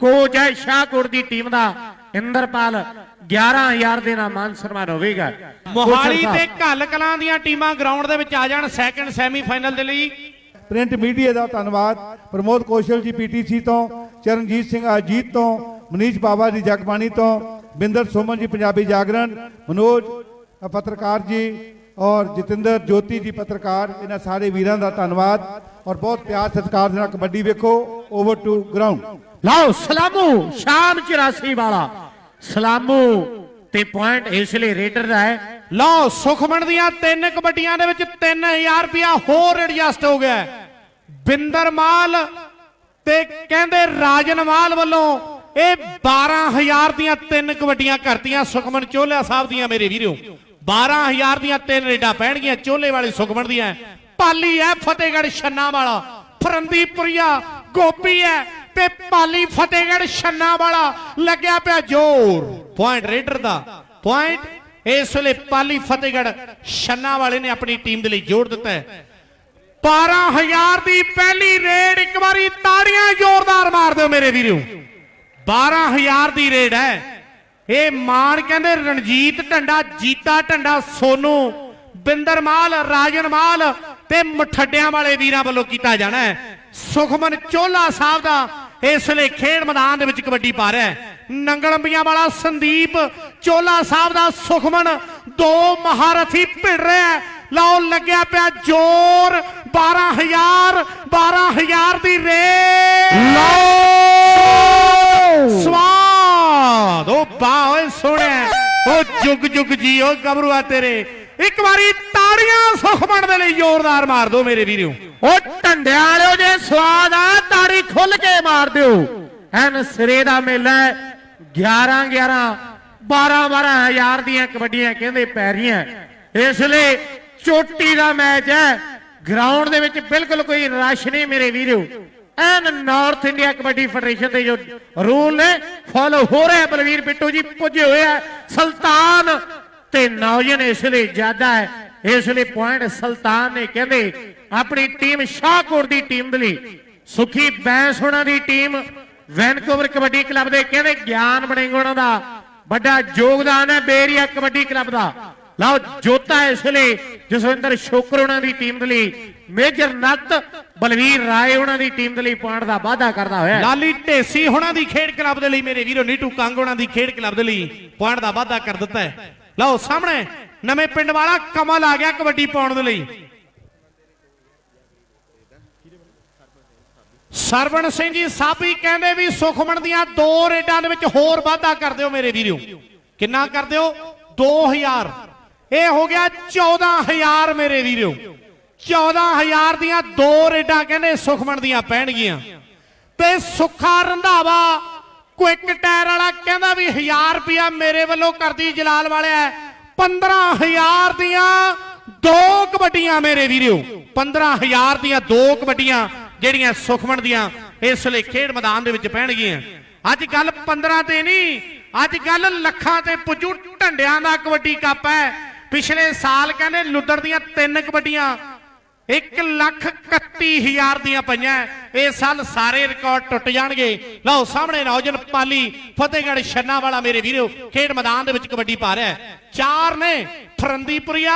ਕੋਚ ਹੈ ਸ਼ਾਹਕੋਟ ਦੀ ਟੀਮ ਦਾ ਇੰਦਰਪਾਲ 11000 ਦੇ ਨਾਲ ਮਾਨ ਸਨਮਾਨ ਹੋਵੇਗਾ। ਮੋਹਾਲੀ ਤੇ। ਘੱਲ ਕਲਾਂ ਦੀਆਂ ਟੀਮਾਂ ਗਰਾਊਂਡ ਦੇ ਵਿੱਚ ਆ ਜਾਣ ਸੈਕੰਡ ਸੈਮੀਫਾਈਨਲ ਦੇ ਲਈ। ਪ੍ਰਿੰਟ ਮੀਡੀਆ ਦਾ ਧੰਨਵਾਦ। ਪ੍ਰਮੋਦ ਕੌਸ਼ਲ ਜੀ ਪੀਟੀਸੀ ਤੋਂ ਚਰਨਜੀਤ ਸਿੰਘ ਅਜੀਤ ਤੋਂ ਮਨੀਸ਼ ਬਾਬਾ ਜੀ ਜਗਬਾਣੀ ਤੋਂ ਬਿੰਦਰ ਸੋਮਨ ਜੀ ਪੰਜਾਬੀ ਜਾਗਰਣ ਮਨੋਜ ਪੱਤਰਕਾਰ ਜੀ ਔਰ ਜਤਿੰਦਰ ਜੋਤੀ ਜੀ ਪੱਤਰਕਾਰ, ਇਹਨਾਂ ਸਾਰੇ ਵੀਰਾਂ ਦਾ ਧੰਨਵਾਦ ਔਰ ਬਹੁਤ ਪਿਆਰ ਸਤਿਕਾਰ ਨਾਲ ਕਬੱਡੀ ਵੇਖੋ ਓਵਰ ਟੂ ਗਰਾਊਂਡ ਲਓ, ਸਲਾਮੂ, ਸ਼ਾਮ 84 ਵਾਲਾ। ਸਲਾਮੂ ਤੇ ਪੁਆਇੰਟ ਇਸ ਲਈ ਰੇਡਰ ਦਾ ਹੈ। ਲਓ, ਸੁਖਮਨ ਦੀਆਂ ਤਿੰਨ ਕਬੱਡੀਆਂ ਦੇ ਵਿੱਚ 3000 ਰੁਪਇਆ ਹੋਰ ਐਡਜਸਟ ਹੋ ਗਿਆ ਬਿੰਦਰ ਮਾਲ ਤੇ ਕਹਿੰਦੇ ਰਾਜਨ ਮਾਲ ਵੱਲੋਂ ਇਹ 12000 ਦੀਆਂ ਤਿੰਨ ਕਬੱਡੀਆਂ ਕਰਤੀਆਂ ਸੁਖਮਨ ਚੋਲਿਆ ਸਾਹਿਬ ਦੀਆਂ ਮੇਰੇ ਵੀਰੋ। 12000 ਦੀਆਂ ਤਿੰਨ ਰੇਡਾਂ ਪੈਣਗੀਆਂ, ਚੋਲੇ ਵਾਲੇ ਸੁਖਮਨ ਦੀਆਂ। ਪਾਲੀ ਹੈ ਫਤਿਹਗੜ੍ਹ ਛੰਨਾ ਵਾਲਾ ਫਰੰਦੀਪੁਰੀਆ ਗੋਪੀ ਹੈ ਤੇ ਪਾਲੀ ਫਤਿਹਗੜ੍ਹ ਛੰਨਾ ਵਾਲਾ ਲੱਗਿਆ ਪਿਆ ਜ਼ੋਰ। ਪੁਆਇੰਟ ਰੇਡਰ ਦਾ। ਪੁਆਇੰਟ ਇਸ ਵੇਲੇ ਪਾਲੀ ਫਤਿਹਗੜ੍ਹ ਛੰਨਾ ਵਾਲੇ ਨੇ ਆਪਣੀ ਟੀਮ ਦੇ ਲਈ ਜੋੜ ਦਿੱਤਾ ਹੈ। 12000 ਦੀ ਪਹਿਲੀ ਰੇਡ, ਇੱਕ ਵਾਰੀ ਤਾੜੀਆਂ ਜ਼ੋਰਦਾਰ ਮਾਰ ਦਿਓ ਮੇਰੇ ਵੀਰੋ। 12000 ਦੀ ਰੇਡ ਹੈ। ਇਹ ਮਾਨ ਕਹਿੰਦੇ ਰਣਜੀਤ ਢੰਡਾ, ਜੀਤਾ ਢੰਡਾ, ਸੋਨੂ ਬਿੰਦਰ ਮਾਲ ਰਾਜਨ ਮਾਲ ਤੇ ਮਠੱਡਿਆਂ ਵਾਲੇ ਵੀਰਾਂ ਵੱਲੋਂ ਕੀਤਾ ਜਾਣਾ ਹੈ। ਸੁਖਮਨ ਚੋਲਾ ਸਾਹਿਬ ਦਾ ਇਸ ਲਈ ਖੇਡ ਮੈਦਾਨ ਦੇ ਵਿੱਚ ਕਬੱਡੀ ਪਾ ਰਿਹਾ ਹੈ। ਨੰਗਲੰਬੀਆਂ ਵਾਲਾ ਸੰਦੀਪ ਚੋਲਾ ਸਾਹਿਬ ਦਾ ਸੁਖਮਨ ਦੋ ਮਹਾਰਥੀ ਭਿੜ ਰਿਹਾ ਹੈ। ਲਓ ਲੱਗਿਆ ਪਿਆ ਜ਼ੋਰ। 12000 12000 ਦੀ ਰੇਡ ਸਵਾਦ। ਉਹ ਬਾ ਓਏ ਸੋਹਣਿਆ ਉਹ ਜੁਗ ਜੁਗ ਜੀ ਉਹ ਗਬਰੂਆ ਤੇਰੇ। ਇੱਕ ਵਾਰੀ ਤਾੜੀਆਂ ਸੁਖਮਨ ਦੇ ਲਈ ਜ਼ੋਰਦਾਰ ਮਾਰ ਦਿਓ ਮੇਰੇ ਵੀਰੋ। ਉਹ ਢੰਡਿਆਂ ਵਾਲਿਓ ਜੇ ਸਵਾਦ ਆ ਤਾੜੀ ਖੁੱਲ ਕੇ ਮਾਰ ਦਿਓ। ਐਨ ਸਿਰੇ ਦਾ ਮੇਲਾ ਹੈ। 11 11 12 12 ਹਜ਼ਾਰ ਦੀਆਂ ਕਬੱਡੀਆਂ ਕਹਿੰਦੇ ਪੈ ਰਹੀਆਂ। ਇਸ ਲਈ ਚੋਟੀ ਦਾ ਮੈਚ ਹੈ। ਗਰਾਊਂਡ ਦੇ ਵਿੱਚ ਬਿਲਕੁਲ ਕੋਈ ਰਸ਼ ਨਹੀਂ ਮੇਰੇ ਵੀਰੋ। N north India kabaddi federation ਦੇ ਜੋ ਰੂਲ ਨੇ ਫੋਲੋ ਹੋ ਰਿਹਾ ਬਲਵੀਰ ਬਿੱਟੂ ਜੀ, ਪੁੱਜੇ ਹੋਏ ਆ। ਸੁਲਤਾਨ ਤੇ ਨੌਜਨ ਇਸ ਲਈ ਜ਼ਿਆਦਾ ਹੈ। ਇਸ ਲਈ ਪੁਆਇੰਟ ਸੁਲਤਾਨ ਨੇ ਕਹਿੰਦੇ, ਆਪਣੀ ਟੀਮ ਸ਼ਾਹਕੋਟ ਦੀ ਟੀਮ ਦੇ ਲਈ। ਸੁਖੀ ਬੈਂਸ ਉਹਨਾਂ ਦੀ ਟੀਮ ਵੈਨਕੂਵਰ ਕਬੱਡੀ ਕਲੱਬ ਦੇ ਕਹਿੰਦੇ, ਗਿਆਨ ਬਣੇਗਾ ਉਹਨਾਂ ਦਾ। ਵੱਡਾ ਯੋਗਦਾਨ ਹੈ ਬੇਰੀਆ ਕਬੱਡੀ ਕਲੱਬ ਦਾ। ਲਓ ਜੋਤਾ ਇਸ ਲਈ ਜਸਵਿੰਦਰ ਸ਼ੋਕਰ ਉਹਨਾਂ ਦੀ ਟੀਮ ਦੇ ਲਈ, ਮੇਜਰ ਨੱਤ ਬਲਵੀਰ ਰਾਏ ਉਹਨਾਂ ਦੀ ਟੀਮ ਦੇ ਲਈ ਪੁਆਇੰਟ ਦਾ ਵਾਅਦਾ ਕਰਦਾ ਹੋਇਆ ਲਾਲੀ ਢੇਸੀ ਹੋਣਾ ਦੀ ਖੇਡ ਕਲੱਬ ਦੇ ਲਈ ਮੇਰੇ ਵੀਰੋ, ਨੀਟੂ ਕੰਗ ਹੋਣਾ ਦੀ ਖੇਡ ਕਲੱਬ ਦੇ ਲਈ ਪੁਆਇੰਟ ਦਾ ਵਾਅਦਾ ਕਰ ਦਿੱਤਾ ਹੈ। ਲਓ, ਸਾਹਮਣੇ, ਨਵੇਂ ਪਿੰਡ ਵਾਲਾ ਕਮਲ ਆ ਗਿਆ ਕਬੱਡੀ ਪਾਉਣ ਦੇ ਲਈ। ਸਰਵਣ ਸਿੰਘ ਜੀ, ਸਾਬੀ ਕਹਿੰਦੇ ਵੀ ਸੁਖਮਣ ਦੀਆਂ ਦੋ ਰੇਡਾਂ ਦੇ ਵਿੱਚ ਹੋਰ ਵਾਧਾ ਕਰ ਦਿਓ ਮੇਰੇ ਵੀਰੋ। ਕਿੰਨਾ ਕਰ ਦਿਓ? 2000 ਇਹ ਹੋ ਗਿਆ 14000 ਮੇਰੇ ਵੀਰੋ। 14000 ਦੀਆਂ ਦੋ ਰੇਡਾਂ ਕਹਿੰਦੇ ਸੁਖਮਣ ਦੀਆਂ ਪੈਣਗੀਆਂ। ਤੇ ਸੁੱਖਾ ਰੰਧਾਵਾ ਕੁਇਕ ਟਾਇਰ ਵਾਲਾ ਕਹਿੰਦਾ ਵੀ 1000 ਰੁਪਿਆ ਮੇਰੇ ਵੱਲੋਂ ਕਰਦੀ ਜਲਾਲ ਵਾਲਿਆ 15000 ਦੀਆਂ ਦੋ ਕਬੱਡੀਆਂ ਮੇਰੇ ਵੀਰੋ। 15000 ਦੀਆਂ ਦੋ ਕਬੱਡੀਆਂ ਜਿਹੜੀਆਂ ਸੁਖਮਣ ਦੀਆਂ ਇਸ ਲਈ ਖੇਡ ਮੈਦਾਨ ਦੇ ਵਿੱਚ ਪੈਣਗੀਆਂ। ਅੱਜ ਕੱਲ 15 ਤੇ ਨਹੀਂ, ਅੱਜ ਕੱਲ ਲੱਖਾਂ ਤੇ ਪੁੱਜੂ ਢੰਡਿਆਂ ਦਾ ਕਬੱਡੀ ਕੱਪ ਹੈ। ਪਿਛਲੇ ਸਾਲ ਕਹਿੰਦੇ ਲੁੱਦੜ ਦੀਆਂ ਤਿੰਨ ਕਬੱਡੀਆਂ 1 ਲੱਖ 31 ਹਜ਼ਾਰ ਦੀਆਂ ਪਈਆਂ। ਇਹ ਸਾਲ ਸਾਰੇ ਰਿਕਾਰਡ ਟੁੱਟ ਜਾਣਗੇ। ਲਓ, ਸਾਹਮਣੇ ਨੌਜਨ ਪਾਲੀ ਫਤਿਹਗੜ੍ਹ ਛੰਨਾ ਵਾਲਾ ਮੇਰੇ ਵੀਰੋ, ਖੇਡ ਮੈਦਾਨ ਦੇ ਵਿੱਚ ਕਬੱਡੀ ਪਾ ਰਿਹਾ ਚਾਰ ਨੇ, ਫਰੰਦੀਪੁਰੀਆ